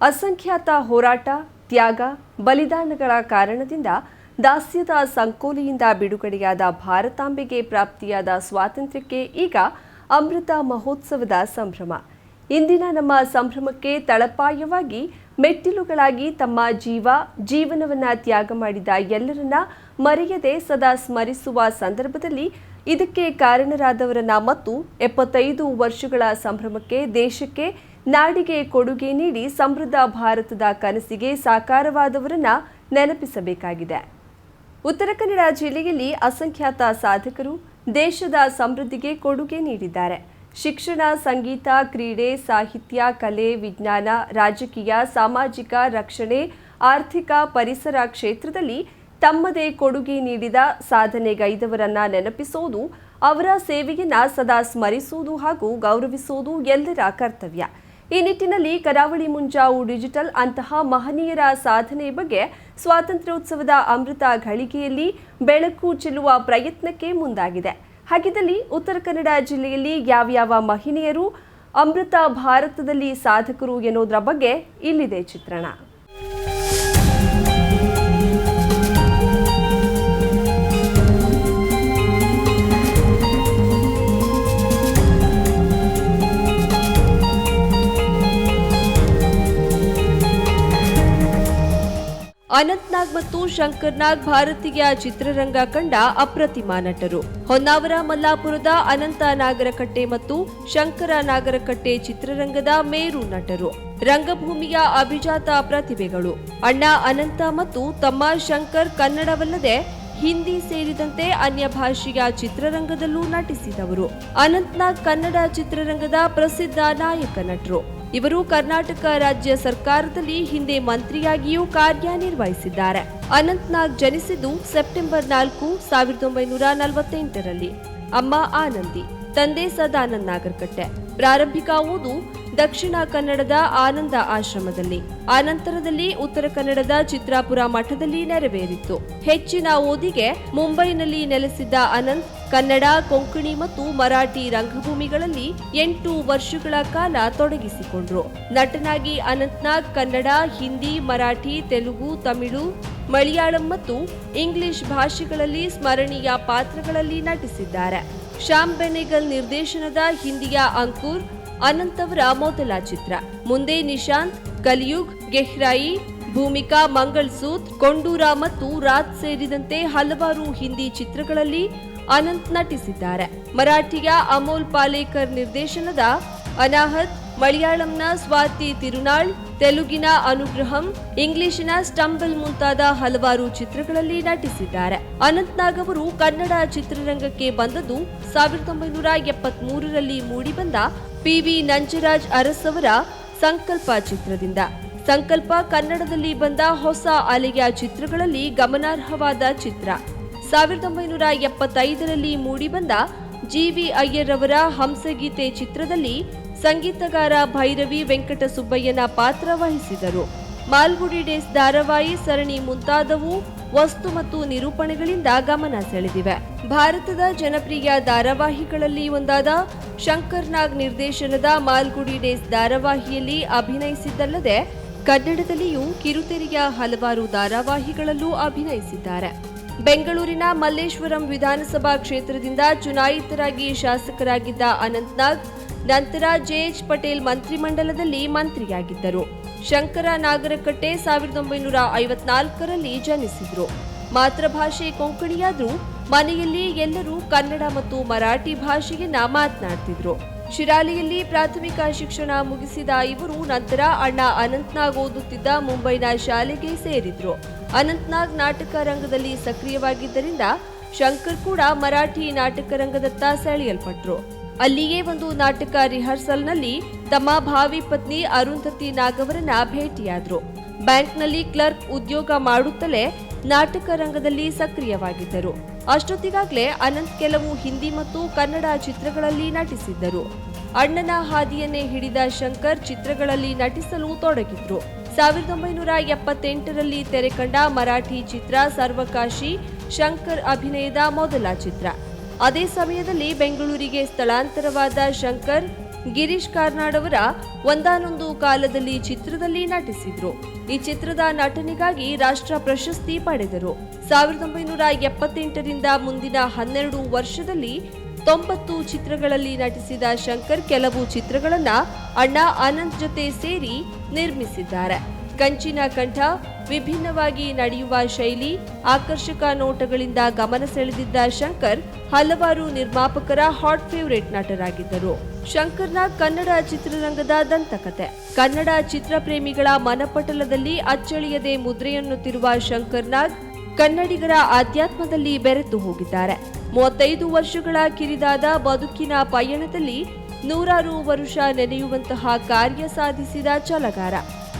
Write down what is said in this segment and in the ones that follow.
ಅಸಂಖ್ಯಾತ ಹೋರಾಟ, ತ್ಯಾಗ, ಬಲಿದಾನಗಳ ಕಾರಣದಿಂದ ದಾಸ್ಯದ ಸಂಕೋಲೆಯಿಂದ ಬಿಡುಗಡೆಯಾದ ಭಾರತಾಂಬೆಗೆ ಪ್ರಾಪ್ತಿಯಾದ ಸ್ವಾತಂತ್ರ್ಯಕ್ಕೆ ಈಗ ಅಮೃತ ಮಹೋತ್ಸವದ ಸಂಭ್ರಮ. ಇಂದಿನ ನಮ್ಮ ಸಂಭ್ರಮಕ್ಕೆ ತಳಪಾಯವಾಗಿ ಮೆಟ್ಟಿಲುಗಳಾಗಿ ತಮ್ಮ ಜೀವ, ಜೀವನವನ್ನ ತ್ಯಾಗ ಮಾಡಿದ ಎಲ್ಲರನ್ನ ಮರೆಯದೆ ಸದಾ ಸ್ಮರಿಸುವ ಸಂದರ್ಭದಲ್ಲಿ ಇದಕ್ಕೆ ಕಾರಣರಾದವರನ್ನ ಮತ್ತು ಎಪ್ಪತ್ತೈದು ವರ್ಷಗಳ ಸಂಭ್ರಮಕ್ಕೆ ದೇಶಕ್ಕೆ ನಾಡಿಗೆ ಕೊಡುಗೆ ನೀಡಿ ಸಮೃದ್ಧ ಭಾರತದ ಕನಸಿಗೆ ಸಾಕಾರವಾದವರನ್ನ ನೆನಪಿಸಬೇಕಾಗಿದೆ. ಉತ್ತರ ಕನ್ನಡ ಜಿಲ್ಲೆಯಲ್ಲಿ ಅಸಂಖ್ಯಾತ ಸಾಧಕರು ದೇಶದ ಸಮೃದ್ಧಿಗೆ ಕೊಡುಗೆ ನೀಡಿದ್ದಾರೆ. ಶಿಕ್ಷಣ, ಸಂಗೀತ, ಕ್ರೀಡೆ, ಸಾಹಿತ್ಯ, ಕಲೆ, ವಿಜ್ಞಾನ, ರಾಜಕೀಯ, ಸಾಮಾಜಿಕ ರಕ್ಷಣೆ, ಆರ್ಥಿಕ ಪರಿಸರ ಕ್ಷೇತ್ರದಲ್ಲಿ ತಮ್ಮದೇ ಕೊಡುಗೆ ನೀಡಿದ ಸಾಧನೆಗೈದವರನ್ನ ನೆನಪಿಸೋದು, ಅವರ ಸೇವೆಯನ್ನ ಸದಾ ಸ್ಮರಿಸುವುದು ಹಾಗೂ ಗೌರವಿಸುವುದು ಎಲ್ಲರ ಕರ್ತವ್ಯ. ಈ ನಿಟ್ಟಿನಲ್ಲಿ ಕರಾವಳಿ ಮುಂಜಾವು ಡಿಜಿಟಲ್ ಅಂತಹ ಮಹನೀಯರ ಸಾಧನೆ ಬಗ್ಗೆ ಸ್ವಾತಂತ್ರ್ಯೋತ್ಸವದ ಅಮೃತ ಘಳಿಗೆಯಲ್ಲಿ ಬೆಳಕು ಚೆಲ್ಲುವ ಪ್ರಯತ್ನಕ್ಕೆ ಮುಂದಾಗಿದೆ. ಹಾಗಿದ್ದಲ್ಲಿ ಉತ್ತರ ಕನ್ನಡ ಜಿಲ್ಲೆಯಲ್ಲಿ ಯಾವ್ಯಾವ ಮಹಿಳೆಯರು ಅಮೃತ ಭಾರತದಲ್ಲಿ ಸಾಧಕರು ಎನ್ನುವುದರ ಬಗ್ಗೆ ಇಲ್ಲಿದೆ ಚಿತ್ರಣ. ಅನಂತ್ನಾಗ್ ಮತ್ತು ಶಂಕರ್ನಾಗ್ ಭಾರತೀಯ ಚಿತ್ರರಂಗ ಕಂಡ ಅಪ್ರತಿಮ ನಟರು. ಹೊನ್ನಾವರ, ಮಲ್ಲಾಪುರದ ಅನಂತ ನಾಗರಕಟ್ಟೆ ಮತ್ತು ಶಂಕರ ನಾಗರಕಟ್ಟೆ ಚಿತ್ರರಂಗದ ಮೇರು ನಟರು. ರಂಗಭೂಮಿಯ ಅಭಿಜಾತ ಪ್ರತಿಭೆಗಳು. ಅಣ್ಣ ಅನಂತ ಮತ್ತು ತಮ್ಮ ಶಂಕರ್ ಕನ್ನಡವಲ್ಲದೆ ಹಿಂದಿ ಸೇರಿದಂತೆ ಅನ್ಯ ಭಾಷೆಯ ಚಿತ್ರರಂಗದಲ್ಲೂ ನಟಿಸಿದವರು. ಅನಂತ್ನಾಗ್ ಕನ್ನಡ ಚಿತ್ರರಂಗದ ಪ್ರಸಿದ್ಧ ನಾಯಕ ನಟರು. ಇವರು ಕರ್ನಾಟಕ ರಾಜ್ಯ ಸರ್ಕಾರದಲ್ಲಿ ಹಿಂದೆ ಮಂತ್ರಿಯಾಗಿಯೂ ಕಾರ್ಯನಿರ್ವಹಿಸಿದ್ದಾರೆ. ಅನಂತ್ನಾಗ್ ಜನಿಸಿದ್ದು ಸೆಪ್ಟೆಂಬರ್ ನಾಲ್ಕು, ಸಾವಿರದ ಒಂಬೈನೂರ ನಲವತ್ತೆಂಟರಲ್ಲಿ. ಅಮ್ಮ ಆನಂದಿ, ತಂದೆ ಸದಾನಂದ್ ನಾಗರಕಟ್ಟೆ. ಪ್ರಾರಂಭಿಕ ಓದು ದಕ್ಷಿಣ ಕನ್ನಡದ ಆನಂದ ಆಶ್ರಮದಲ್ಲಿ. ಆನಂತರದಲ್ಲಿ ಉತ್ತರ ಕನ್ನಡದ ಚಿತ್ರಾಪುರ ಮಠದಲ್ಲಿ ನೆರವೇರಿತ್ತು ಹೆಚ್ಚಿನ ಓದಿಗೆ ಮುಂಬೈನಲ್ಲಿ ನೆಲೆಸಿದ್ದ ಅನಂತ್, ಕನ್ನಡ, ಕೊಂಕಣಿ ಮತ್ತು ಮರಾಠಿ ರಂಗಭೂಮಿಗಳಲ್ಲಿ ಎಂಟು ವರ್ಷಗಳ ಕಾಲ ತೊಡಗಿಸಿಕೊಂಡ್ರು. ನಟನಾಗಿ ಅನಂತ್ನಾಗ್ ಕನ್ನಡ, ಹಿಂದಿ, ಮರಾಠಿ, ತೆಲುಗು, ತಮಿಳು, ಮಲಯಾಳಂ ಮತ್ತು ಇಂಗ್ಲಿಷ್ ಭಾಷೆಗಳಲ್ಲಿ ಸ್ಮರಣೀಯ ಪಾತ್ರಗಳಲ್ಲಿ ನಟಿಸಿದ್ದಾರೆ. ಶ್ಯಾಮ್ ಬೆನೆಗಲ್ ನಿರ್ದೇಶನದ ಹಿಂದಿಯ ಅಂಕುರ್ ಅನಂತ್ ಅವರ ಮೊದಲ ಚಿತ್ರ. ಮುಂದೆ ನಿಶಾಂತ್, ಕಲಿಯುಗ್, ಗೆಹ್ರಾಯಿ, ಭೂಮಿಕಾ ಮಂಗಳ್ಸೂತ್ ಕೊಂಡೂರ ಮತ್ತು ರಾತ್ ಸೇರಿದಂತೆ ಹಲವಾರು ಹಿಂದಿ ಚಿತ್ರಗಳಲ್ಲಿ ಅನಂತ್ ನಟಿಸಿದ್ದಾರೆ. ಮರಾಠಿಯ ಅಮೋಲ್ ಪಾಲೇಕರ್ ನಿರ್ದೇಶನದ ಅನಾಹತ್ ಮಲಯಾಳಂನ ಸ್ವಾತಿ ತಿರುನಾಳ್, ತೆಲುಗಿನ ಅನುಗ್ರಹಂ, ಇಂಗ್ಲಿಶಿನ ಸ್ಟಂಬಲ್ ಮುಂತಾದ ಹಲವಾರು ಚಿತ್ರಗಳಲ್ಲಿ ನಟಿಸಿದ್ದಾರೆ. ಅನಂತ್ನಾಗ್ ಅವರು ಕನ್ನಡ ಚಿತ್ರರಂಗಕ್ಕೆ ಬಂದದ್ದು ಸಾವಿರದ ಒಂಬೈನೂರ ಎಪ್ಪತ್ತ್ ಮೂರರಲ್ಲಿ ಮೂಡಿಬಂದ ಪಿ ವಿ ನಂಜರಾಜ್ ಅರಸ್ ಅವರ ಸಂಕಲ್ಪ ಚಿತ್ರದಿಂದ. ಸಂಕಲ್ಪ ಕನ್ನಡದಲ್ಲಿ ಬಂದ ಹೊಸ ಅಲೆಯ ಚಿತ್ರಗಳಲ್ಲಿ ಗಮನಾರ್ಹವಾದ ಚಿತ್ರ. ಸಾವಿರದ ಒಂಬೈನೂರ ಎಪ್ಪತ್ತೈದರಲ್ಲಿ ಮೂಡಿಬಂದ ಜಿವಿ ಅಯ್ಯರ್ ಅವರ ಹಂಸಗೀತೆ ಚಿತ್ರದಲ್ಲಿ ಸಂಗೀತಗಾರ ಭೈರವಿ ವೆಂಕಟಸುಬ್ಬಯ್ಯನ ಪಾತ್ರ ವಹಿಸಿದರು. ಮಾಲ್ಗುಡಿ ಡೇಸ್ ಧಾರಾವಾಹಿ ಸರಣಿ ಮುಂತಾದವು ವಸ್ತು ಮತ್ತು ನಿರೂಪಣೆಗಳಿಂದ ಗಮನ ಸೆಳೆದಿವೆ. ಭಾರತದ ಜನಪ್ರಿಯ ಧಾರಾವಾಹಿಗಳಲ್ಲಿ ಒಂದಾದ ಶಂಕರ್ ನಾಗ್ ನಿರ್ದೇಶನದ ಮಾಲ್ಗುಡಿ ಡೇಸ್ ಧಾರಾವಾಹಿಯಲ್ಲಿ ಅಭಿನಯಿಸಿದ್ದಲ್ಲದೆ, ಕನ್ನಡದಲ್ಲಿಯೂ ಕಿರುತೆರೆಯ ಹಲವಾರು ಧಾರಾವಾಹಿಗಳಲ್ಲೂ ಅಭಿನಯಿಸಿದ್ದಾರೆ. ಬೆಂಗಳೂರಿನ ಮಲ್ಲೇಶ್ವರಂ ವಿಧಾನಸಭಾ ಕ್ಷೇತ್ರದಿಂದ ಚುನಾಯಿತರಾಗಿ ಶಾಸಕರಾಗಿದ್ದ ಅನಂತ್ನಾಗ್ ನಂತರ ಜೆಎಚ್ ಪಟೇಲ್ ಮಂತ್ರಿಮಂಡಲದಲ್ಲಿ ಮಂತ್ರಿಯಾಗಿದ್ದರು. ಶಂಕರ ನಾಗರಕಟ್ಟೆ ಸಾವಿರದ ಒಂಬೈನೂರ ಐವತ್ನಾಲ್ಕರಲ್ಲಿ ಜನಿಸಿದ್ರು. ಮಾತೃಭಾಷೆ ಕೊಂಕಣಿಯಾದರೂ ಮನೆಯಲ್ಲಿ ಎಲ್ಲರೂ ಕನ್ನಡ ಮತ್ತು ಮರಾಠಿ ಭಾಷೆಯನ್ನ ಮಾತನಾಡ್ತಿದ್ರು. ಶಿರಾಲಿಯಲ್ಲಿ ಪ್ರಾಥಮಿಕ ಶಿಕ್ಷಣ ಮುಗಿಸಿದ ಇವರು ನಂತರ ಅಣ್ಣ ಅನಂತ್ನಾಗ್ ಓದುತ್ತಿದ್ದ ಮುಂಬೈನ ಶಾಲೆಗೆ ಸೇರಿದ್ರು. ಅನಂತ್ನಾಗ್ ನಾಟಕ ರಂಗದಲ್ಲಿ ಸಕ್ರಿಯವಾಗಿದ್ದರಿಂದ ಶಂಕರ್ ಕೂಡ ಮರಾಠಿ ನಾಟಕ ರಂಗದತ್ತ ಸೆಳೆಯಲ್ಪಟ್ರು. ಅಲ್ಲಿಯೇ ಒಂದು ನಾಟಕ ರಿಹರ್ಸಲ್ನಲ್ಲಿ ತಮ್ಮ ಭಾವಿ ಪತ್ನಿ ಅರುಂಧತಿ ನಾಗವರನ್ನ ಭೇಟಿಯಾದರು. ಬ್ಯಾಂಕ್ನಲ್ಲಿ ಕ್ಲರ್ಕ್ ಉದ್ಯೋಗ ಮಾಡುತ್ತಲೇ ನಾಟಕ ರಂಗದಲ್ಲಿ ಸಕ್ರಿಯವಾಗಿದ್ದರು. ಅಷ್ಟೊತ್ತಿಗಾಗಲೇ ಅನಂತ್ ಕೆಲವು ಹಿಂದಿ ಮತ್ತು ಕನ್ನಡ ಚಿತ್ರಗಳಲ್ಲಿ ನಟಿಸಿದ್ದರು. ಅಣ್ಣನ ಹಾದಿಯನ್ನೇ ಹಿಡಿದ ಶಂಕರ್ ಚಿತ್ರಗಳಲ್ಲಿ ನಟಿಸಲು ತೊಡಗಿದ್ರು. ಸಾವಿರದ ಒಂಬೈನೂರ ಎಪ್ಪತ್ತೆಂಟರಲ್ಲಿ ತೆರೆಕಂಡ ಮರಾಠಿ ಚಿತ್ರ ಸರ್ವಕಾಶಿ ಶಂಕರ್ ಅಭಿನಯದ ಮೊದಲ ಚಿತ್ರ. ಅದೇ ಸಮಯದಲ್ಲಿ ಬೆಂಗಳೂರಿಗೆ ಸ್ಥಳಾಂತರವಾದ ಶಂಕರ್, ಗಿರೀಶ್ ಕಾರ್ನಾಡ್ ಅವರ ಒಂದಾನೊಂದು ಕಾಲದಲ್ಲಿ ಚಿತ್ರದಲ್ಲಿ ನಟಿಸಿದ್ರು. ಈ ಚಿತ್ರದ ನಟನೆಗಾಗಿ ರಾಷ್ಟ್ರ ಪ್ರಶಸ್ತಿ ಪಡೆದರು. ಸಾವಿರದ ಒಂಬೈನೂರ ಎಪ್ಪತ್ತೆಂಟರಿಂದ ಮುಂದಿನ ಹನ್ನೆರಡು ವರ್ಷದಲ್ಲಿ ತೊಂಬತ್ತು ಚಿತ್ರಗಳಲ್ಲಿ ನಟಿಸಿದ ಶಂಕರ್ ಕೆಲವು ಚಿತ್ರಗಳನ್ನ ಅಣ್ಣ ಅನಂತ್ ಜೊತೆ ಸೇರಿ ನಿರ್ಮಿಸಿದ್ದಾರೆ. ಕಂಚಿನ ಕಂಠ ವಿಭಿನ್ನವಾಗಿ ನಡೆಯುವ ಶೈಲಿ, ಆಕರ್ಷಕ ನೋಟಗಳಿಂದ ಗಮನ ಸೆಳೆದಿದ್ದ ಶಂಕರ್ ಹಲವಾರು ನಿರ್ಮಾಪಕರ ಹಾಟ್ ಫೇವರೇಟ್ ನಟರಾಗಿದ್ದರು. ಶಂಕರ್ನ ಕನ್ನಡ ಚಿತ್ರರಂಗದ ದಂತಕತೆ. ಕನ್ನಡ ಚಿತ್ರಪ್ರೇಮಿಗಳ ಮನಪಟಲದಲ್ಲಿ ಅಚ್ಚಳಿಯದೆ ಮುದ್ರೆಯನ್ನುತ್ತಿರುವ ಶಂಕರ್ನಾಗ್ ಕನ್ನಡಿಗರ ಆಧ್ಯಾತ್ಮದಲ್ಲಿ ಬೆರೆತು ಹೋಗಿದ್ದಾರೆ. ಮೂವತ್ತೈದು ವರ್ಷಗಳ ಕಿರಿದಾದ ಬದುಕಿನ ಪಯಣದಲ್ಲಿ ನೂರಾರು ವರುಷ ನೆನೆಯುವಂತಹ ಕಾರ್ಯ ಸಾಧಿಸಿದ ಛಲಗಾರ.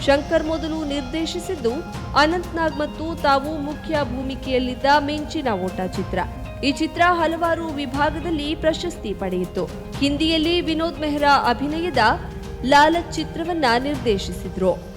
ಶಂಕರ್ ಮೊದಲು ನಿರ್ದೇಶಿಸಿದ್ದು ಅನಂತ್ನಾಗ್ ಮತ್ತು ತಾವು ಮುಖ್ಯ ಭೂಮಿಕೆಯಲ್ಲಿದ್ದ ಮಿಂಚಿನ ಓಟ ಚಿತ್ರ. ಈ ಚಿತ್ರ ಹಲವಾರು ವಿಭಾಗದಲ್ಲಿ ಪ್ರಶಸ್ತಿ ಪಡೆಯಿತು. ಹಿಂದಿಯಲ್ಲಿ ವಿನೋದ್ ಮೆಹ್ರಾ ಅಭಿನಯದ ಲಾಲತ್ ಚಿತ್ರವನ್ನ ನಿರ್ದೇಶಿಸಿದ್ರು.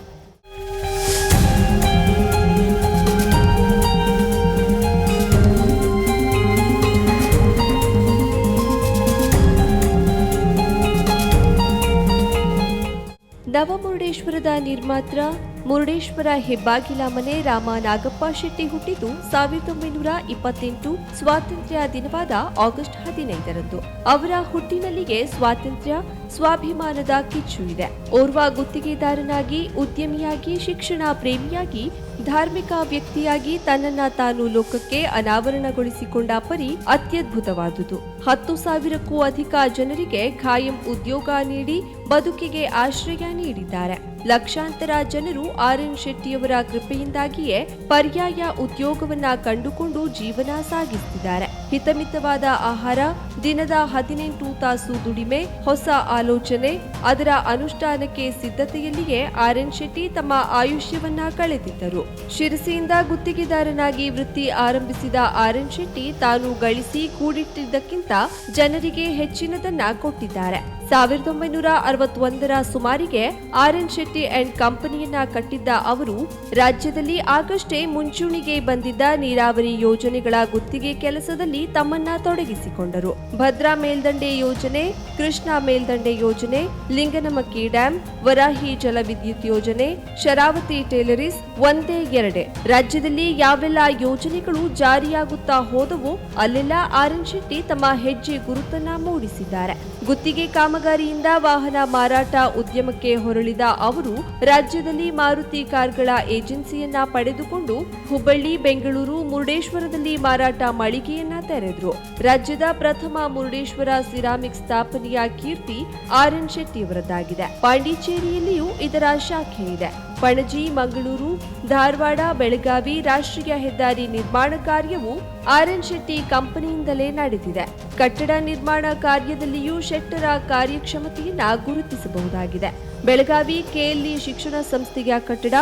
ನವಮುರುಡೇಶ್ವರದ ನಿರ್ಮಾತ್ರ ಮುರುಡೇಶ್ವರ ಹೆಬ್ಬಾಗಿಲ ಮನೆ ರಾಮ ನಾಗಪ್ಪ ಶೆಟ್ಟಿ ಹುಟ್ಟಿದ್ದು ಸಾವಿರದ ಒಂಬೈನೂರ ಇಪ್ಪತ್ತೆಂಟು ಸ್ವಾತಂತ್ರ್ಯ ದಿನವಾದ ಆಗಸ್ಟ್ ಹದಿನೈದರಂದು. ಅವರ ಹುಟ್ಟಿನಲ್ಲಿಗೆ ಸ್ವಾತಂತ್ರ್ಯ, ಸ್ವಾಭಿಮಾನದ ಕಿಚ್ಚು ಇದೆ. ಓರ್ವ ಗುತ್ತಿಗೆದಾರನಾಗಿ, ಉದ್ಯಮಿಯಾಗಿ, ಶಿಕ್ಷಣ ಪ್ರೇಮಿಯಾಗಿ, ಧಾರ್ಮಿಕ ವ್ಯಕ್ತಿಯಾಗಿ ತನ್ನನ್ನ ತಾನು ಲೋಕಕ್ಕೆ ಅನಾವರಣಗೊಳಿಸಿಕೊಂಡ ಪರಿ ಅತ್ಯದ್ಭುತವಾದುದು. ಹತ್ತು ಸಾವಿರಕ್ಕೂ ಅಧಿಕ ಜನರಿಗೆ ಖಾಯಂ ಉದ್ಯೋಗ ನೀಡಿ ಬದುಕಿಗೆ ಆಶ್ರಯ ನೀಡಿದ್ದಾರೆ. ಲಕ್ಷಾಂತರ ಜನರು ಆರ್ ಎನ್ ಶೆಟ್ಟಿಯವರ ಕೃಪೆಯಿಂದಾಗಿಯೇ ಪರ್ಯಾಯ ಉದ್ಯೋಗವನ್ನ ಕಂಡುಕೊಂಡು ಜೀವನ ಸಾಗಿಸುತ್ತಿದ್ದಾರೆ. ಹಿತಮಿತವಾದ ಆಹಾರ, ದಿನದ ಹದಿನೆಂಟು ತಾಸು ದುಡಿಮೆ, ಹೊಸ ಆಲೋಚನೆ, ಅದರ ಅನುಷ್ಠಾನಕ್ಕೆ ಸಿದ್ಧತೆಯಲ್ಲಿಯೇ ಆರ್ ಎನ್ ಶೆಟ್ಟಿ ತಮ್ಮ ಆಯುಷ್ಯವನ್ನ ಕಳೆದಿದ್ದರು. ಶಿರಸಿಯಿಂದ ಗುತ್ತಿಗೆದಾರನಾಗಿ ವೃತ್ತಿ ಆರಂಭಿಸಿದ ಆರ್ ಎನ್ ಶೆಟ್ಟಿ ತಾನು ಗಳಿಸಿ ಕೂಡಿಟ್ಟಿದ್ದಕ್ಕಿಂತ ಜನರಿಗೆ ಹೆಚ್ಚಿನದನ್ನ ಕೊಟ್ಟಿದ್ದಾರೆ. ಸಾವಿರದ ಒಂಬೈನೂರ ಅರವತ್ತೊಂದರ ಸುಮಾರಿಗೆ ಆರ್ ಶೆಟ್ಟಿ ಅಂಡ್ ಕಂಪನಿಯನ್ನ ಕಟ್ಟಿದ್ದ ಅವರು ರಾಜ್ಯದಲ್ಲಿ ಆಗಷ್ಟೇ ಮುಂಚೂಣಿಗೆ ಬಂದಿದ್ದ ನೀರಾವರಿ ಯೋಜನೆಗಳ ಗುತ್ತಿಗೆ ಕೆಲಸದಲ್ಲಿ ತಮ್ಮನ್ನ ತೊಡಗಿಸಿಕೊಂಡರು. ಭದ್ರಾ ಮೇಲ್ದಂಡೆ ಯೋಜನೆ, ಕೃಷ್ಣ ಮೇಲ್ದಂಡೆ ಯೋಜನೆ, ಲಿಂಗನಮಕ್ಕಿ ಡ್ಯಾಂ, ವರಾಹಿ ಜಲವಿದ್ಯುತ್ ಯೋಜನೆ, ಶರಾವತಿ ಟೇಲರಿಸ್ ಒಂದೇ ಎರಡೆ. ರಾಜ್ಯದಲ್ಲಿ ಯಾವೆಲ್ಲ ಯೋಜನೆಗಳು ಜಾರಿಯಾಗುತ್ತಾ ಹೋದವೋ ಅಲ್ಲೆಲ್ಲ ಆರ್ಎನ್ ಶೆಟ್ಟಿ ತಮ್ಮ ಹೆಜ್ಜೆ ಗುರುತನ್ನ ಮೂಡಿಸಿದ್ದಾರೆ. ಗುತ್ತಿಗೆ ಕಾಮಗಾರಿಯಿಂದ ವಾಹನ ಮಾರಾಟ ಉದ್ಯಮಕ್ಕೆ ಹೊರಳಿದ ಅವರು ರಾಜ್ಯದಲ್ಲಿ ಮಾರುತಿ ಕಾರ್ಗಳ ಏಜೆನ್ಸಿಯನ್ನ ಪಡೆದುಕೊಂಡು ಹುಬ್ಬಳ್ಳಿ, ಬೆಂಗಳೂರು, ಮುರುಡೇಶ್ವರದಲ್ಲಿ ಮಾರಾಟ ಮಳಿಗೆಯನ್ನ ತೆರೆದ್ರು. ರಾಜ್ಯದ ಪ್ರಥಮ ಮುರುಡೇಶ್ವರ ಸಿರಾಮಿಕ್ ಸ್ಥಾಪನೆಯ ಕೀರ್ತಿ ಆರ್ ಎನ್ ಶೆಟ್ಟಿಯವರದ್ದಾಗಿದೆ ಪಾಂಡಿಚೇರಿಯಲ್ಲಿಯೂ ಇದರ ಶಾಖೆ ಇದೆ ಪಣಜಿ, ಮಂಗಳೂರು, ಧಾರವಾಡ, ಬೆಳಗಾವಿ ರಾಷ್ಟ್ರೀಯ ಹೆದ್ದಾರಿ ನಿರ್ಮಾಣ ಕಾರ್ಯವು ಆರ್ ಎನ್ ಶೆಟ್ಟಿ ಕಂಪನಿಯಿಂದಲೇ ನಡೆದಿದೆ. ಕಟ್ಟಡ ನಿರ್ಮಾಣ ಕಾರ್ಯದಲ್ಲಿಯೂ ಶೆಟ್ಟರ ಕಾರ್ಯಕ್ಷಮತೆಯನ್ನು ಗುರುತಿಸಬಹುದಾಗಿದೆ. ಬೆಳಗಾವಿ ಕೆಎಲ್ಇ ಶಿಕ್ಷಣ ಸಂಸ್ಥೆಯ ಕಟ್ಟಡ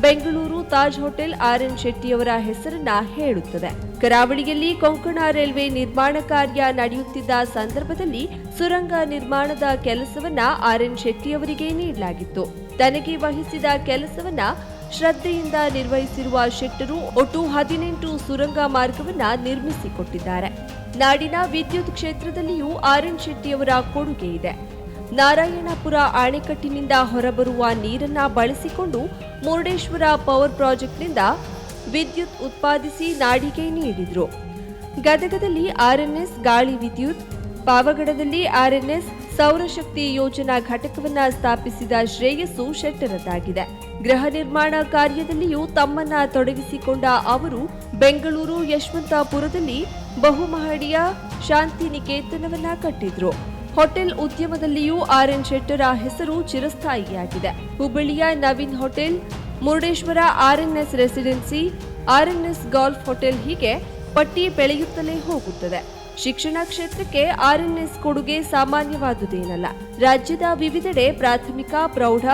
Bengaluru Taj hotel R N ಶೆಟ್ಟಿಯವರ ಹೆಸರನ್ನ ಹೇಳುತ್ತದೆ. ಕರಾವಳಿಯಲ್ಲಿ ಕೊಂಕಣ ರೈಲ್ವೆ ನಿರ್ಮಾಣ ಕಾರ್ಯ ನಡೆಯುತ್ತಿದ್ದ ಸಂದರ್ಭದಲ್ಲಿ ಸುರಂಗ ನಿರ್ಮಾಣದ ಕೆಲಸವನ್ನ ಆರ್ ಎನ್ ಶೆಟ್ಟಿಯವರಿಗೆ ನೀಡಲಾಗಿತ್ತು. ತನಗೆ ವಹಿಸಿದ ಕೆಲಸವನ್ನ ಶ್ರದ್ಧೆಯಿಂದ ನಿರ್ವಹಿಸಿರುವ ಶೆಟ್ಟರು ಒಟ್ಟು ಹದಿನೆಂಟು ಸುರಂಗ ಮಾರ್ಗವನ್ನ ನಿರ್ಮಿಸಿಕೊಟ್ಟಿದ್ದಾರೆ. ನಾಡಿನ ವಿದ್ಯುತ್ ಕ್ಷೇತ್ರದಲ್ಲಿಯೂ ಆರ್ ಎನ್ ಶೆಟ್ಟಿಯವರ ಕೊಡುಗೆ ಇದೆ. ನಾರಾಯಣಪುರ ಅಣೆಕಟ್ಟಿನಿಂದ ಹೊರಬರುವ ನೀರನ್ನ ಬಳಸಿಕೊಂಡು ಮುರುಡೇಶ್ವರ ಪವರ್ ಪ್ರಾಜೆಕ್ಟ್ನಿಂದ ವಿದ್ಯುತ್ ಉತ್ಪಾದಿಸಿ ನಾಡಿಗೆ ನೀಡಿದ್ರು. ಗದಗದಲ್ಲಿ ಆರ್ಎನ್ಎಸ್ ಗಾಳಿ ವಿದ್ಯುತ್, ಪಾವಗಡದಲ್ಲಿ ಆರ್ಎನ್ಎಸ್ ಸೌರಶಕ್ತಿ ಯೋಜನಾ ಘಟಕವನ್ನ ಸ್ಥಾಪಿಸಿದ ಶ್ರೇಯಸ್ಸು ಶೆಟ್ಟರದ್ದಾಗಿದೆ. ಗೃಹ ನಿರ್ಮಾಣ ಕಾರ್ಯದಲ್ಲಿಯೂ ತಮ್ಮನ್ನ ತೊಡಗಿಸಿಕೊಂಡ ಅವರು ಬೆಂಗಳೂರು ಯಶವಂತಪುರದಲ್ಲಿ ಬಹುಮಹಡಿಯ ಶಾಂತಿ ನಿಕೇತನವನ್ನ ಕಟ್ಟಿದ್ರು. ಹೋಟೆಲ್ ಉದ್ಯಮದಲ್ಲಿಯೂ ಆರ್ ಎನ್ ಶೆಟ್ಟರ ಹೆಸರು ಚಿರಸ್ಥಾಯಿಯಾಗಿದೆ. ಹುಬ್ಬಳ್ಳಿಯ Naveen hotel, Murudeshwar RNS residency RNS golf hotel ಹೀಗೆ ಪಟ್ಟಿ ಬೆಳೆಯುತ್ತಲೇ ಹೋಗುತ್ತದೆ. ಶಿಕ್ಷಣ ಕ್ಷೇತ್ರಕ್ಕೆ ಆರ್ಎನ್ಎಸ್ ಕೊಡುಗೆ ಸಾಮಾನ್ಯವಾದುದೇನಲ್ಲ. ರಾಜ್ಯದ ವಿವಿಧೆಡೆ ಪ್ರಾಥಮಿಕ, ಪ್ರೌಢ,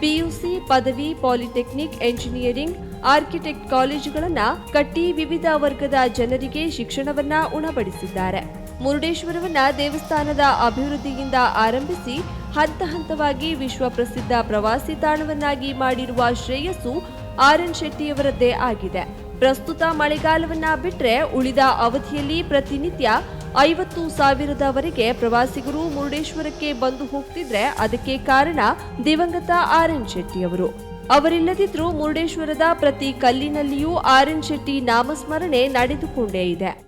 ಪಿಯುಸಿ, ಪದವಿ, ಪಾಲಿಟೆಕ್ನಿಕ್, ಎಂಜಿನಿಯರಿಂಗ್, ಆರ್ಕಿಟೆಕ್ಟ್ ಕಾಲೇಜುಗಳನ್ನು ಕಟ್ಟಿ ವಿವಿಧ ವರ್ಗದ ಜನರಿಗೆ ಶಿಕ್ಷಣವನ್ನ ಉಣಬಡಿಸಿದ್ದಾರೆ. ಮುರುಡೇಶ್ವರವನ್ನ ದೇವಸ್ಥಾನದ ಅಭಿವೃದ್ಧಿಯಿಂದ ಆರಂಭಿಸಿ ಹಂತ ಹಂತವಾಗಿ ವಿಶ್ವ ಪ್ರಸಿದ್ಧ ಪ್ರವಾಸಿ ತಾಣವನ್ನಾಗಿ ಮಾಡಿರುವ ಶ್ರೇಯಸ್ಸು ಆರ್ ಎನ್ ಶೆಟ್ಟಿಯವರದ್ದೇ ಆಗಿದೆ. ಪ್ರಸ್ತುತ ಮಳೆಗಾಲವನ್ನ ಬಿಟ್ಟರೆ ಉಳಿದ ಅವಧಿಯಲ್ಲಿ ಪ್ರತಿನಿತ್ಯ ಐವತ್ತು ಸಾವಿರದವರೆಗೆ ಪ್ರವಾಸಿಗರು ಮುರುಡೇಶ್ವರಕ್ಕೆ ಬಂದು ಹೋಗ್ತಿದ್ರೆ ಅದಕ್ಕೆ ಕಾರಣ ದಿವಂಗತ ಆರ್ ಎನ್ ಶೆಟ್ಟಿ ಅವರು. ಅವರಿಲ್ಲದಿದ್ರೂ ಮುರುಡೇಶ್ವರದ ಪ್ರತಿ ಕಲ್ಲಿನಲ್ಲಿಯೂ ಆರ್ ಎನ್ ಶೆಟ್ಟಿ ನಾಮಸ್ಮರಣೆ ನಡೆದುಕೊಂಡೇ ಇದೆ.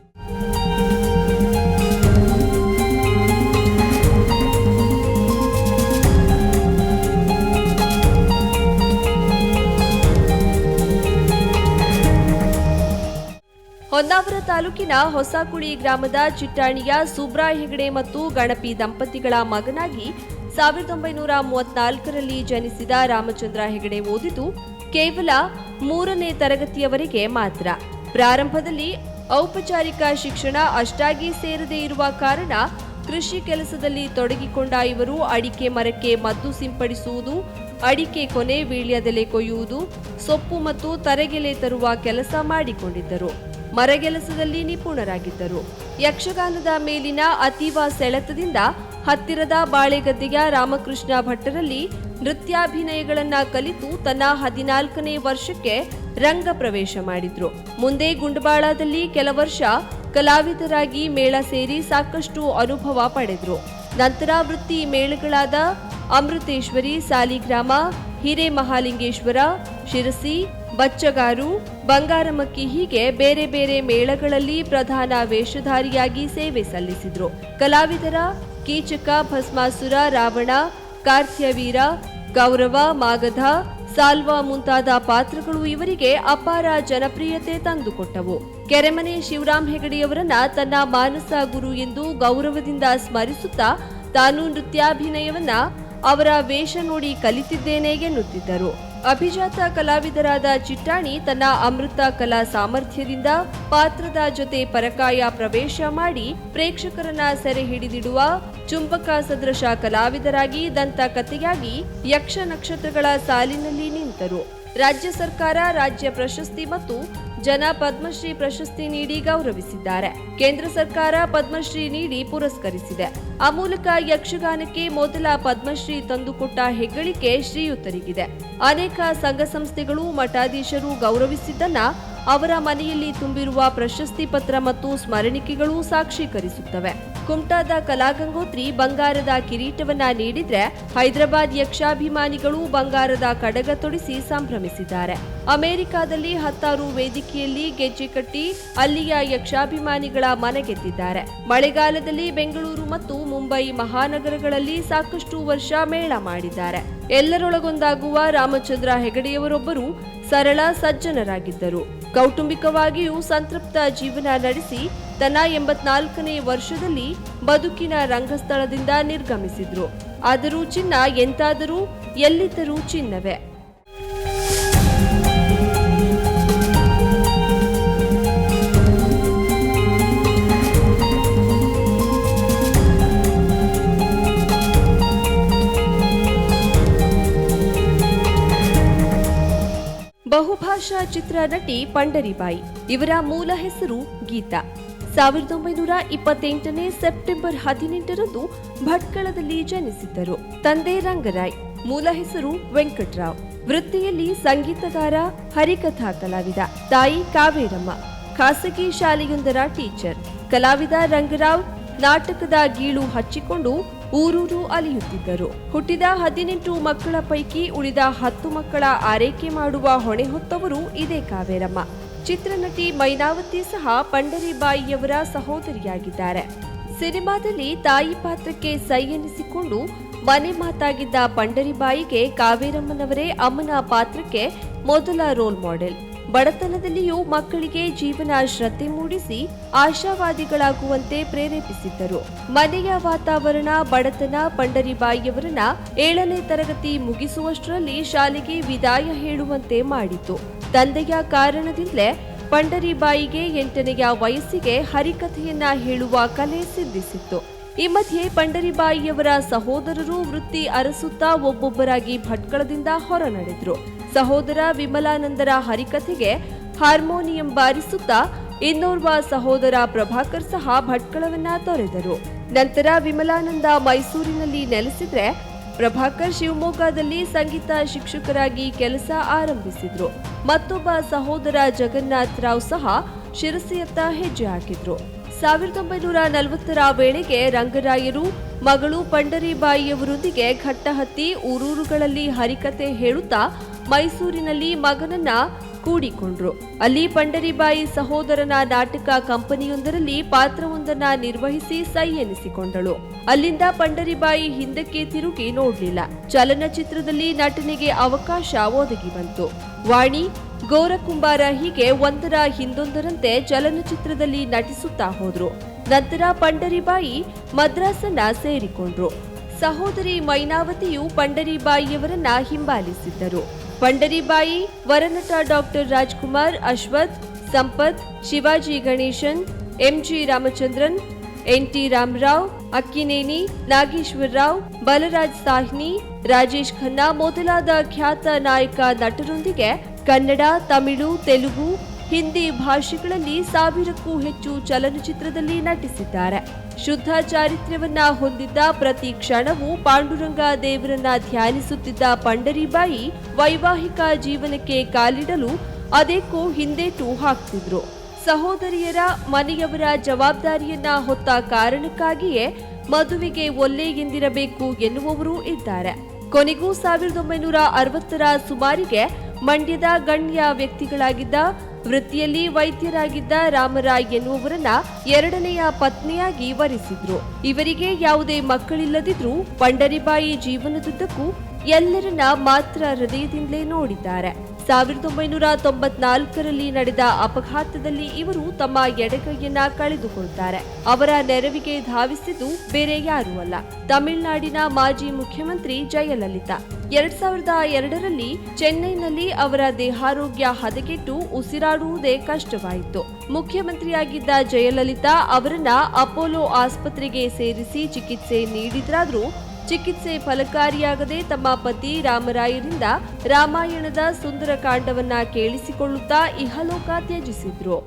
ಹೊನ್ನಾವರ ತಾಲೂಕಿನ ಹೊಸಕುಳಿ ಗ್ರಾಮದ ಚಿಟ್ಟಾಣಿಯ ಸುಬ್ರಾ ಹೆಗಡೆ ಮತ್ತು ಗಣಪಿ ದಂಪತಿಗಳ ಮಗನಾಗಿ ಸಾವಿರದ ಒಂಬೈನೂರ ಮೂವತ್ನಾಲ್ಕರಲ್ಲಿ ಜನಿಸಿದ ರಾಮಚಂದ್ರ ಹೆಗಡೆ ಓದಿದ್ದು ಕೇವಲ ಮೂರನೇ ತರಗತಿಯವರೆಗೆ ಮಾತ್ರ. ಪ್ರಾರಂಭದಲ್ಲಿ ಔಪಚಾರಿಕ ಶಿಕ್ಷಣ ಅಷ್ಟಾಗಿ ಸೇರದೇ ಇರುವ ಕಾರಣ ಕೃಷಿ ಕೆಲಸದಲ್ಲಿ ತೊಡಗಿಕೊಂಡ ಇವರು ಅಡಿಕೆ ಮರಕ್ಕೆ ಮದ್ದು ಸಿಂಪಡಿಸುವುದು, ಅಡಿಕೆ ಕೊನೆ ವೀಳ್ಯದೆಲೆ ಕೊಯ್ಯುವುದು, ಸೊಪ್ಪು ಮತ್ತು ತರೆಗೆಲೆ ತರುವ ಕೆಲಸ ಮಾಡಿಕೊಂಡಿದ್ದರು. ಮರಗೆಲಸದಲ್ಲಿ ನಿಪುಣರಾಗಿದ್ದರು. ಯಕ್ಷಗಾನದ ಮೇಲಿನ ಅತೀವ ಸೆಳೆತದಿಂದ ಹತ್ತಿರದ ಬಾಳೆಗದ್ದೆಯ ರಾಮಕೃಷ್ಣ ಭಟ್ಟರಲ್ಲಿ ನೃತ್ಯಾಭಿನಯಗಳನ್ನ ಕಲಿತು ತನ್ನ ಹದಿನಾಲ್ಕನೇ ವರ್ಷಕ್ಕೆ ರಂಗ ಪ್ರವೇಶ ಮಾಡಿದ್ರು. ಮುಂದೆ ಗುಂಡಬಾಳದಲ್ಲಿ ಕೆಲ ವರ್ಷ ಕಲಾವಿದರಾಗಿ ಮೇಳ ಸೇರಿ ಸಾಕಷ್ಟು ಅನುಭವ ಪಡೆದ್ರು. ನಂತರ ವೃತ್ತಿ ಮೇಳಗಳಾದ ಅಮೃತೇಶ್ವರಿ, ಸಾಲಿಗ್ರಾಮ ಹಿರೇಮಹಾಲಿಂಗೇಶ್ವರ, ಶಿರಸಿ, ಬಚ್ಚಗಾರು, ಬಂಗಾರಮಕ್ಕಿ ಹೀಗೆ ಬೇರೆ ಬೇರೆ ಮೇಳಗಳಲ್ಲಿ ಪ್ರಧಾನ ವೇಷಧಾರಿಯಾಗಿ ಸೇವೆ ಸಲ್ಲಿಸಿದ್ರು. ಕಲಾವಿದರ ಕೀಚಕ ಭಸ್ಮಾಸುರ, ರಾವಣ, ಕಾರ್ತ್ಯವೀರ, ಗೌರವ, ಮಾಗಧ, ಸಾಲ್ವ ಮುಂತಾದ ಪಾತ್ರಗಳು ಇವರಿಗೆ ಅಪಾರ ಜನಪ್ರಿಯತೆ ತಂದುಕೊಟ್ಟವು. ಕೆರೆಮನೆ ಶಿವರಾಮ್ ಹೆಗಡೆಯವರನ್ನ ತನ್ನ ಮಾನಸ ಗುರು ಎಂದು ಗೌರವದಿಂದ ಸ್ಮರಿಸುತ್ತಾ ತಾನು ನೃತ್ಯಾಭಿನಯವನ್ನ ಅವರ ವೇಷ ನೋಡಿ ಕಲಿತಿದ್ದೇನೆ ಎನ್ನುತ್ತಿದ್ದರು. ಅಭಿಜಾತ ಕಲಾವಿದರಾದ ಚಿಟ್ಟಾಣಿ ತನ್ನ ಅಮೃತ ಕಲಾ ಸಾಮರ್ಥ್ಯದಿಂದ ಪಾತ್ರದ ಜೊತೆ ಪರಕಾಯ ಪ್ರವೇಶ ಮಾಡಿ ಪ್ರೇಕ್ಷಕರನ್ನ ಸೆರೆ ಹಿಡಿದಿಡುವ ಚುಂಬಕ ಸದೃಶ ಕಲಾವಿದರಾಗಿ ದಂತಕಥೆಯಾಗಿ ಯಕ್ಷ ನಕ್ಷತ್ರಗಳ ಸಾಲಿನಲ್ಲಿ ನಿಂತರು. ರಾಜ್ಯ ಸರ್ಕಾರ ರಾಜ್ಯ ಪ್ರಶಸ್ತಿ ಮತ್ತು ಜನ ಪದ್ಮಶ್ರೀ ಪ್ರಶಸ್ತಿ ನೀಡಿ ಗೌರವಿಸಿದ್ದಾರೆ. ಕೇಂದ್ರ ಸರ್ಕಾರ ಪದ್ಮಶ್ರೀ ನೀಡಿ ಪುರಸ್ಕರಿಸಿದೆ. ಆ ಮೂಲಕ ಯಕ್ಷಗಾನಕ್ಕೆ ಮೊದಲ ಪದ್ಮಶ್ರೀ ತಂದುಕೊಟ್ಟ ಹೆಗ್ಗಳಿಕೆ ಶ್ರೀಯುತರಿಗಿದೆ. ಅನೇಕ ಸಂಘ ಸಂಸ್ಥೆಗಳು ಮಠಾಧೀಶರು ಗೌರವಿಸಿದ್ದನ್ನ ಅವರ ಮನೆಯಲ್ಲಿ ತುಂಬಿರುವ ಪ್ರಶಸ್ತಿ ಪತ್ರ ಮತ್ತು ಸ್ಮರಣಿಕೆಗಳು ಸಾಕ್ಷೀಕರಿಸುತ್ತವೆ. ಕುಮಟಾದ ಕಲಾಗಂಗೋತ್ರಿ ಬಂಗಾರದ ಕಿರೀಟವನ್ನ ನೀಡಿದ್ರೆ ಹೈದರಾಬಾದ್ ಯಕ್ಷಾಭಿಮಾನಿಗಳು ಬಂಗಾರದ ಕಡಗ ತೊಡಿಸಿ ಸಂಭ್ರಮಿಸಿದ್ದಾರೆ. ಅಮೆರಿಕಾದಲ್ಲಿ ಹತ್ತಾರು ವೇದಿಕೆಯಲ್ಲಿ ಗೆಜ್ಜೆ ಕಟ್ಟಿ ಅಲ್ಲಿಯ ಯಕ್ಷಾಭಿಮಾನಿಗಳ ಮನಗೆದ್ದಿದ್ದಾರೆ. ಮಳೆಗಾಲದಲ್ಲಿ ಬೆಂಗಳೂರು ಮತ್ತು ಮುಂಬೈ ಮಹಾನಗರಗಳಲ್ಲಿ ಸಾಕಷ್ಟು ವರ್ಷ ಮೇಳ ಮಾಡಿದ್ದಾರೆ. ಎಲ್ಲರೊಳಗೊಂದಾಗುವ ರಾಮಚಂದ್ರ ಹೆಗಡೆಯವರೊಬ್ಬರು ಸರಳ ಸಜ್ಜನರಾಗಿದ್ದರು. ಕೌಟುಂಬಿಕವಾಗಿಯೂ ಸಂತೃಪ್ತ ಜೀವನ ನಡೆಸಿ ತನ್ನ ಎಂಬತ್ನಾಲ್ಕನೇ ವರ್ಷದಲ್ಲಿ ಬದುಕಿನ ರಂಗಸ್ಥಳದಿಂದ ನಿರ್ಗಮಿಸಿದ್ರು. ಆದರೂ ಚಿನ್ನ ಎಂತಾದರೂ ಎಲ್ಲಿದ್ದರೂ ಚಿನ್ನವೇ. ಬಹುಭಾಷಾ ಚಿತ್ರ ನಟಿ ಪಂಡರಿಬಾಯಿ. ಇವರ ಮೂಲ ಹೆಸರು ಗೀತಾ. ಸಾವಿರದ ಒಂಬೈನೂರ ಇಪ್ಪತ್ತೆಂಟನೇ ಸೆಪ್ಟೆಂಬರ್ ಹದಿನೆಂಟರಂದು ಭಟ್ಕಳದಲ್ಲಿ ಜನಿಸಿದ್ದರು. ತಂದೆ ರಂಗರಾಯ್, ಮೂಲ ಹೆಸರು ವೆಂಕಟರಾವ್. ವೃತ್ತಿಯಲ್ಲಿ ಸಂಗೀತಗಾರ, ಹರಿಕಥಾ ಕಲಾವಿದ. ತಾಯಿ ಕಾವೇರಮ್ಮ, ಖಾಸಗಿ ಶಾಲೆಯೊಂದರ ಟೀಚರ್. ಕಲಾವಿದ ರಂಗರಾವ್ ನಾಟಕದ ಗೀಳು ಹಚ್ಚಿಕೊಂಡು ಊರೂರು ಅಲಿಯುತ್ತಿದ್ದರು. ಹುಟ್ಟಿದ ಹದಿನೆಂಟು ಮಕ್ಕಳ ಪೈಕಿ ಉಳಿದ ಹತ್ತು ಮಕ್ಕಳ ಆರೈಕೆ ಮಾಡುವ ಹೊಣೆ ಹೊತ್ತವರು ಇದೇ ಕಾವೇರಮ್ಮ. ಚಿತ್ರನಟಿ ಮೈನಾವತಿ ಸಹ ಪಂಡರಿಬಾಯಿಯವರ ಸಹೋದರಿಯಾಗಿದ್ದಾರೆ. ಸಿನಿಮಾದಲ್ಲಿ ತಾಯಿ ಪಾತ್ರಕ್ಕೆ ಸೈ ಎನಿಸಿಕೊಂಡು ಮನೆ ಮಾತಾಗಿದ್ದ ಪಂಡರಿಬಾಯಿಗೆ ಕಾವೇರಮ್ಮನವರೇ ಅಮ್ಮನ ಪಾತ್ರಕ್ಕೆ ಮೊದಲ ರೋಲ್ ಮಾಡೆಲ್. ಬಡತನದಲ್ಲಿಯೂ ಮಕ್ಕಳಿಗೆ ಜೀವನ ಶ್ರದ್ಧೆ ಮೂಡಿಸಿ ಆಶಾವಾದಿಗಳಾಗುವಂತೆ ಪ್ರೇರೇಪಿಸಿದ್ದರು. ಮನೆಯ ವಾತಾವರಣ, ಬಡತನ, ಪಂಡರಿಬಾಯಿಯವರನ್ನ ಏಳನೇ ತರಗತಿ ಮುಗಿಸುವಷ್ಟರಲ್ಲಿ ಶಾಲೆಗೆ ವಿದಾಯ ಹೇಳುವಂತೆ ಮಾಡಿತು. ತಂದೆಯ ಕಾರಣದಿಂದಲೇ ಪಂಡರಿಬಾಯಿಗೆ ಎಂಟನೆಯ ವಯಸ್ಸಿಗೆ ಹರಿಕಥೆಯನ್ನ ಹೇಳುವ ಕಲೆ ಸಿದ್ಧಿಸಿತ್ತು. ಈ ಮಧ್ಯೆ ಪಂಡರಿಬಾಯಿಯವರ ಸಹೋದರರು ವೃತ್ತಿ ಅರಸುತ್ತಾ ಒಬ್ಬೊಬ್ಬರಾಗಿ ಭಟ್ಕಳದಿಂದ ಹೊರ ನಡೆದ್ರು ಸಹೋದರ ವಿಮಲಾನಂದರ ಹರಿಕಥೆಗೆ ಹಾರ್ಮೋನಿಯಂ ಬಾರಿಸುತ್ತಾ ಇನ್ನೋರ್ವ ಸಹೋದರ ಪ್ರಭಾಕರ್ ಸಹ ಭಟ್ಕಳವನ್ನ ತೊರೆದರು. ನಂತರ ವಿಮಲಾನಂದ ಮೈಸೂರಿನಲ್ಲಿ ನೆಲೆಸಿದ್ರೆ ಪ್ರಭಾಕರ್ ಶಿವಮೊಗ್ಗದಲ್ಲಿ ಸಂಗೀತ ಶಿಕ್ಷಕರಾಗಿ ಕೆಲಸ ಆರಂಭಿಸಿದ್ರು. ಮತ್ತೊಬ್ಬ ಸಹೋದರ ಜಗನ್ನಾಥ್ ರಾವ್ ಸಹ ಶಿರಸಿಯತ್ತ ಹೆಜ್ಜೆ ಹಾಕಿದ್ರು. ಸಾವಿರದ ಒಂಬೈನೂರ ನಲವತ್ತರ ವೇಳೆಗೆ ರಂಗರಾಯರು, ಮಗಳು ಪಂಡರಿಬಾಯಿಯವರೊಂದಿಗೆ ಘಟ್ಟಹತ್ತಿ ಊರೂರುಗಳಲ್ಲಿ ಹರಿಕತೆ ಹೇಳುತ್ತಾ ಮೈಸೂರಿನಲ್ಲಿ ಮಗನನ್ನ ಕೂಡಿಕೊಂಡ್ರು. ಅಲ್ಲಿ ಪಂಡರಿಬಾಯಿ ಸಹೋದರನ ನಾಟಕ ಕಂಪನಿಯೊಂದರಲ್ಲಿ ಪಾತ್ರವೊಂದನ್ನ ನಿರ್ವಹಿಸಿ ಸೈ ಎನಿಸಿಕೊಂಡಳು ಅಲ್ಲಿಂದ ಪಂಡರಿಬಾಯಿ ಹಿಂದಕ್ಕೆ ತಿರುಗಿ ನೋಡ್ಲಿಲ್ಲ. ಚಲನಚಿತ್ರದಲ್ಲಿ ನಟನೆಗೆ ಅವಕಾಶ ಒದಗಿ ಬಂತು. ವಾಣಿ, ಗೌರಕುಂಬಾರ ಹೀಗೆ ಒಂದರ ಹಿಂದೊಂದರಂತೆ ಚಲನಚಿತ್ರದಲ್ಲಿ ನಟಿಸುತ್ತಾ ಹೋದ್ರು. ನಂತರ ಪಂಡರಿಬಾಯಿ ಮದ್ರಾಸನ್ನ ಸೇರಿಕೊಂಡ್ರು. ಸಹೋದರಿ ಮೈನಾವತಿಯು ಪಂಡರಿಬಾಯಿಯವರನ್ನ ಹಿಂಬಾಲಿಸಿದ್ದರು. Pandaribai ವರನಟ doctor Rajkumar, Ashwath, Sampath, Shivaji Ganesan, MG Ramachandran, NT Ramarao, Akkineni Nageswara Rao Balraj Sahni, Rajesh Khanna ಮೊದಲಾದ ಖ್ಯಾತ ನಾಯಕ ನಟರೊಂದಿಗೆ ಕನ್ನಡ, ತಮಿಳು, ತೆಲುಗು ಹಿಂದಿ ಭಾಷೆಗಳಲ್ಲಿ ಸಾವಿರಕ್ಕೂ ಹೆಚ್ಚು ಚಲನಚಿತ್ರದಲ್ಲಿ ನಟಿಸಿದ್ದಾರೆ. ಶುದ್ಧ ಚಾರಿತ್ರ್ಯವನ್ನ ಹೊಂದಿದ್ದ ಪ್ರತಿ ಕ್ಷಣವೂ ಪಾಂಡುರಂಗ ದೇವರನ್ನ ಧ್ಯಾನಿಸುತ್ತಿದ್ದ ಪಂಡರಿಬಾಯಿ ವೈವಾಹಿಕ ಜೀವನಕ್ಕೆ ಕಾಲಿಡಲು ಅದೇಕೋ ಹಿಂದೇಟು ಹಾಕ್ತಿದ್ರು. ಸಹೋದರಿಯರ, ಮನೆಯವರ ಜವಾಬ್ದಾರಿಯನ್ನ ಹೊತ್ತ ಕಾರಣಕ್ಕಾಗಿಯೇ ಮದುವೆಗೆ ಒಲ್ಲೆ ಎಂದಿರಬೇಕು ಎನ್ನುವವರು ಇದ್ದಾರೆ. ಕೊನೆಗೂ ಸಾವಿರದ ಒಂಬೈನೂರ ಅರವತ್ತರ ಸುಮಾರಿಗೆ ಮಂಡ್ಯದ ಗಣ್ಯ ವ್ಯಕ್ತಿಗಳಾಗಿದ್ದ, ವೃತ್ತಿಯಲ್ಲಿ ವೈದ್ಯರಾಗಿದ್ದ ರಾಮರಾಯ್ ಎನ್ನುವರನ್ನ ಎರಡನೆಯ ಪತ್ನಿಯಾಗಿ ವರಿಸಿದ್ರು. ಇವರಿಗೆ ಯಾವುದೇ ಮಕ್ಕಳಿಲ್ಲದಿದ್ರೂ ಪಂಡರಿಬಾಯಿ ಜೀವನದುದ್ದಕ್ಕೂ ಎಲ್ಲರನ್ನ ಮಾತ್ರ ಹೃದಯದಿಂದಲೇ ನೋಡಿದ್ದಾರೆ. ಸಾವಿರದ ಒಂಬೈನೂರ ತೊಂಬತ್ನಾಲ್ಕರಲ್ಲಿ ನಡೆದ ಅಪಘಾತದಲ್ಲಿ ಇವರು ತಮ್ಮ ಎಡಗೈಯನ್ನ ಕಳೆದುಕೊಳ್ತಾರೆ ಅವರ ನೆರವಿಗೆ ಧಾವಿಸಿದ್ದು ಬೇರೆ ಯಾರೂ ಅಲ್ಲ. ತಮಿಳುನಾಡಿನ ಮಾಜಿ ಮುಖ್ಯಮಂತ್ರಿ ಜಯಲಲಿತಾ. ಎರಡ್ ಸಾವಿರದ ಎರಡರಲ್ಲಿ ಚೆನ್ನೈನಲ್ಲಿ ಅವರ ದೇಹಾರೋಗ್ಯ ಹದಗೆಟ್ಟು ಉಸಿರಾಡುವುದೇ ಕಷ್ಟವಾಯಿತು. ಮುಖ್ಯಮಂತ್ರಿಯಾಗಿದ್ದ ಜಯಲಲಿತಾ ಅವರನ್ನ ಅಪೋಲೋ ಆಸ್ಪತ್ರೆಗೆ ಸೇರಿಸಿ ಚಿಕಿತ್ಸೆ ನೀಡಿದ್ರಾದ್ರೂ ಚಿಕಿತ್ಸೆ ಫಲಕಾರಿಯಾಗದೆ ತಮ್ಮ ಪತಿ ರಾಮರಾಯರಿಂದ ರಾಮಾಯಣದ ಸುಂದರ ಕಾಂಡವನ್ನ ಕೇಳಿಸಿಕೊಳ್ಳುತ್ತಾ ಇಹಲೋಕ ತ್ಯಜಿಸಿದ್ರು.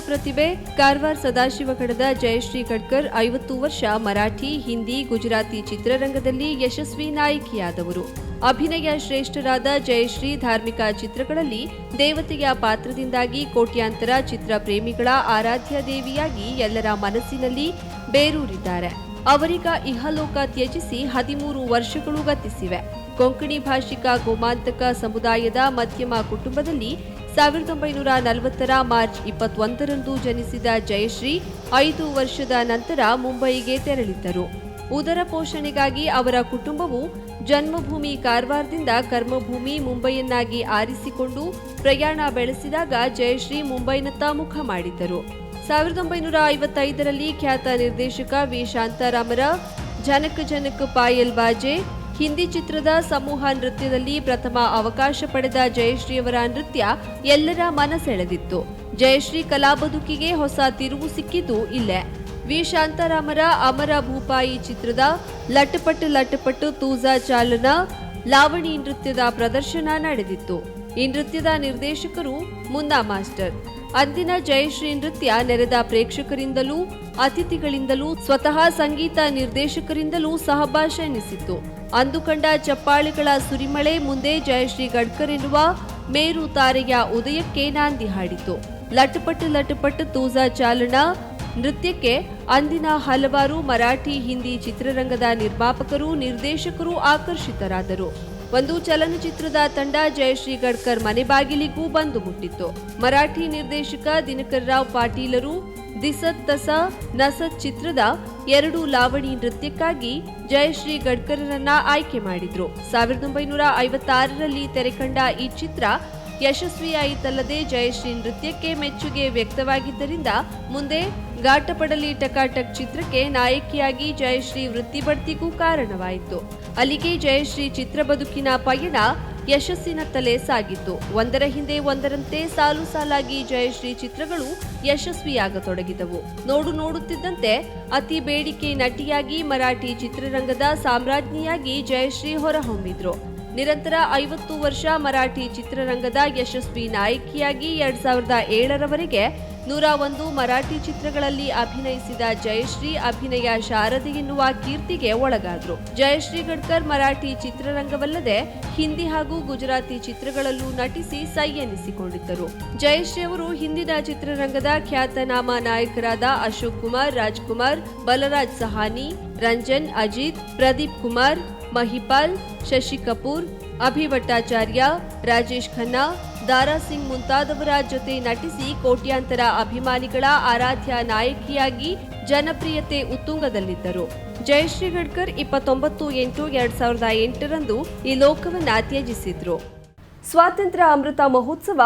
ಪ್ರತಿಭೆ, ಕಾರವಾರ ಸದಾಶಿವ ಕಡದ ಜಯಶ್ರೀ ಗಡ್ಕರ್ ಐವತ್ತು ವರ್ಷ ಮರಾಠಿ, ಹಿಂದಿ, ಗುಜರಾತಿ ಚಿತ್ರರಂಗದಲ್ಲಿ ಯಶಸ್ವಿ ನಾಯಕಿಯಾದವರು. ಅಭಿನಯ ಶ್ರೇಷ್ಠರಾದ ಜಯಶ್ರೀ ಧಾರ್ಮಿಕ ಚಿತ್ರಗಳಲ್ಲಿ ದೇವತೆಯ ಪಾತ್ರದಿಂದಾಗಿ ಕೋಟ್ಯಾಂತರ ಚಿತ್ರ ಪ್ರೇಮಿಗಳ ಆರಾಧ್ಯ ದೇವಿಯಾಗಿ ಎಲ್ಲರ ಮನಸ್ಸಿನಲ್ಲಿ ಬೇರೂರಿದ್ದಾರೆ. ಅವರೀಗ ಇಹಲೋಕ ತ್ಯಜಿಸಿ ಹದಿಮೂರು ವರ್ಷಗಳು ಗತಿಸಿವೆ. ಕೊಂಕಣಿ ಭಾಷಿಕ ಗೋಮಾಂತಕ ಸಮುದಾಯದ ಮಧ್ಯಮ ಕುಟುಂಬದಲ್ಲಿ ಸಾವಿರದ ಒಂಬೈನೂರ ನಲವತ್ತರ ಮಾರ್ಚ್ ಇಪ್ಪತ್ತೊಂದರಂದು ಜನಿಸಿದ ಜಯಶ್ರೀ ಐದು ವರ್ಷದ ನಂತರ ಮುಂಬಯಿಗೆ ತೆರಳಿದ್ದರು. ಉದರ ಪೋಷಣೆಗಾಗಿ ಅವರ ಕುಟುಂಬವು ಜನ್ಮಭೂಮಿ ಕಾರವಾರದಿಂದ ಕರ್ಮಭೂಮಿ ಮುಂಬೈಯನ್ನಾಗಿ ಆರಿಸಿಕೊಂಡು ಪ್ರಯಾಣ ಬೆಳೆಸಿದಾಗ ಜಯಶ್ರೀ ಮುಂಬೈನತ್ತ ಮುಖ ಮಾಡಿದ್ದರು. ಸಾವಿರದ ಒಂಬೈನೂರ ಐವತ್ತೈದರಲ್ಲಿ ಖ್ಯಾತ ನಿರ್ದೇಶಕ ವಿ. ಶಾಂತಾರಾಮರ, ಜನಕ್ ಜನಕ್ ಪಾಯಲ್ ಬಾಜೆ ಹಿಂದಿ ಚಿತ್ರದ ಸಮೂಹ ನೃತ್ಯದಲ್ಲಿ ಪ್ರಥಮ ಅವಕಾಶ ಪಡೆದ ಜಯಶ್ರೀಯವರ ನೃತ್ಯ ಎಲ್ಲರ ಮನ ಸೆಳೆದಿತ್ತು ಜಯಶ್ರೀ ಕಲಾ ಬದುಕಿಗೆ ಹೊಸ ತಿರುವು ಸಿಕ್ಕಿದ್ದು ಇಲ್ಲೇ. ವಿ. ಶಾಂತಾರಾಮರ ಅಮರ ಭೂಪಾಯಿ ಚಿತ್ರದ ಲಟಪಟ್ ಲಟಪಟ್ ತೂಜಾ ಚಾಲನ ಲಾವಣಿ ನೃತ್ಯದ ಪ್ರದರ್ಶನ ನಡೆದಿತ್ತು. ಈ ನೃತ್ಯದ ನಿರ್ದೇಶಕರು ಮುನ್ನಾ ಮಾಸ್ಟರ್. ಅಂದಿನ ಜಯಶ್ರೀ ನೃತ್ಯ ನೆರೆದ ಪ್ರೇಕ್ಷಕರಿಂದಲೂ, ಅತಿಥಿಗಳಿಂದಲೂ, ಸ್ವತಃ ಸಂಗೀತ ನಿರ್ದೇಶಕರಿಂದಲೂ ಸಹಭಾಷೆ ಎನಿಸಿತ್ತು. ಅಂದು ಕಂಡ ಚಪ್ಪಾಳೆಗಳ ಸುರಿಮಳೆ ಮುಂದೆ ಜಯಶ್ರೀ ಗಡ್ಕರ್ ಎನ್ನುವ ಮೇರು ತಾರೆಯ ಉದಯಕ್ಕೆ ನಾಂದಿ ಹಾಡಿತು. ಲಟಪಟ್ ಲಟಪಟ್ ತೂಜಾ ಚಾಲನ. ನೃತ್ಯಕ್ಕೆ ಅಂದಿನ ಹಲವಾರು ಮರಾಠಿ, ಹಿಂದಿ ಚಿತ್ರರಂಗದ ನಿರ್ಮಾಪಕರು, ನಿರ್ದೇಶಕರು ಆಕರ್ಷಿತರಾದರು. ಒಂದು ಚಲನಚಿತ್ರದ ತಂಡ ಜಯಶ್ರೀ ಗಡ್ಕರ್ ಮನೆ ಬಾಗಿಲಿಗೂ ಬಂದು ಮುಟ್ಟಿತ್ತು. ಮರಾಠಿ ನಿರ್ದೇಶಕ ದಿನಕರ್ ರಾವ್ ಪಾಟೀಲರು ದಿಸತ್ ತಸ ನಸತ್ ಚಿತ್ರದ ಎರಡು ಲಾವಣಿ ನೃತ್ಯಕ್ಕಾಗಿ ಜಯಶ್ರೀ ಗಡ್ಕರರನ್ನ ಆಯ್ಕೆ ಮಾಡಿದ್ರು. ಸಾವಿರದ ಒಂಬೈನೂರ ಐವತ್ತಾರರಲ್ಲಿ ತೆರೆಕಂಡ ಈ ಚಿತ್ರ ಯಶಸ್ವಿಯಾಯಿತಲ್ಲದೆ ಜಯಶ್ರೀ ನೃತ್ಯಕ್ಕೆ ಮೆಚ್ಚುಗೆ ವ್ಯಕ್ತವಾಗಿದ್ದರಿಂದ ಮುಂದೆ ಘಾಟಪಡಲಿ ಟಕಾಟಕ್ ಚಿತ್ರಕ್ಕೆ ನಾಯಕಿಯಾಗಿ ಜಯಶ್ರೀ ವೃತ್ತಿ ಬಡ್ತಿಗೂ ಕಾರಣವಾಯಿತು. ಅಲ್ಲಿಗೆ ಜಯಶ್ರೀ ಚಿತ್ರ ಬದುಕಿನ ಪಯಣ ಯಶಸ್ಸಿನತ್ತಲೇ ಸಾಗಿತ್ತು. ಒಂದರ ಹಿಂದೆ ಒಂದರಂತೆ ಸಾಲು ಸಾಲಾಗಿ ಜಯಶ್ರೀ ಚಿತ್ರಗಳು ಯಶಸ್ವಿಯಾಗತೊಡಗಿದವು. ನೋಡು ನೋಡುತ್ತಿದ್ದಂತೆ ಅತಿ ಬೇಡಿಕೆ ನಟಿಯಾಗಿ ಮರಾಠಿ ಚಿತ್ರರಂಗದ ಸಾಮ್ರಾಜ್ಞಿಯಾಗಿ ಜಯಶ್ರೀ ಹೊರಹೊಮ್ಮಿದ್ರು. ನಿರಂತರ ಐವತ್ತು ವರ್ಷ ಮರಾಠಿ ಚಿತ್ರರಂಗದ ಯಶಸ್ವಿ ನಾಯಕಿಯಾಗಿ ಎರಡ್ ಸಾವಿರದ ಏಳರವರೆಗೆ ನೂರ ಒಂದು ಮರಾಠಿ ಚಿತ್ರಗಳಲ್ಲಿ ಅಭಿನಯಿಸಿದ ಜಯಶ್ರೀ, ಅಭಿನಯ ಶಾರದೆ ಎನ್ನುವ ಕೀರ್ತಿಗೆ ಒಳಗಾದ್ರು. ಜಯಶ್ರೀ ಗಡ್ಕರ್ ಮರಾಠಿ ಚಿತ್ರರಂಗವಲ್ಲದೆ ಹಿಂದಿ ಹಾಗೂ ಗುಜರಾತಿ ಚಿತ್ರಗಳಲ್ಲೂ ನಟಿಸಿ ಸೈ ಎನ್ನಿಸಿಕೊಂಡಿದ್ದರು ಜಯಶ್ರೀ ಅವರು ಹಿಂದಿನ ಚಿತ್ರರಂಗದ ಖ್ಯಾತನಾಮ ನಾಯಕರಾದ ಅಶೋಕ್ ಕುಮಾರ್ ರಾಜ್ಕುಮಾರ್ ಬಲರಾಜ್ ಸಹಾನಿ, ರಂಜನ್, ಅಜಿತ್, ಪ್ರದೀಪ್ ಕುಮಾರ್, ಮಹಿಪಾಲ್, ಶಶಿ ಕಪೂರ್ ಅಭಿ ಭಟ್ಟಾಚಾರ್ಯ ರಾಜೇಶ್ ಖನ್ನಾ ದಾರಾ ಸಿಂಗ್ ಮುಂತಾದವರ ಜೊತೆ ನಟಿಸಿ ಕೋಟ್ಯಾಂತರ ಅಭಿಮಾನಿಗಳ ಆರಾಧ್ಯ ನಾಯಕಿಯಾಗಿ ಜನಪ್ರಿಯತೆ ಉತ್ತುಂಗದಲ್ಲಿದ್ದರು. ಜಯಶ್ರೀ ಗಡ್ಕರ್ ಇಪ್ಪತ್ತೊಂಬತ್ತು ಎಂಟು ಎರಡ್ ಸಾವಿರದ ಎಂಟರಂದು ಈ ಲೋಕವನ್ನ ತ್ಯಜಿಸಿದ್ರು. ಸ್ವಾತಂತ್ರ್ಯ ಅಮೃತ ಮಹೋತ್ಸವ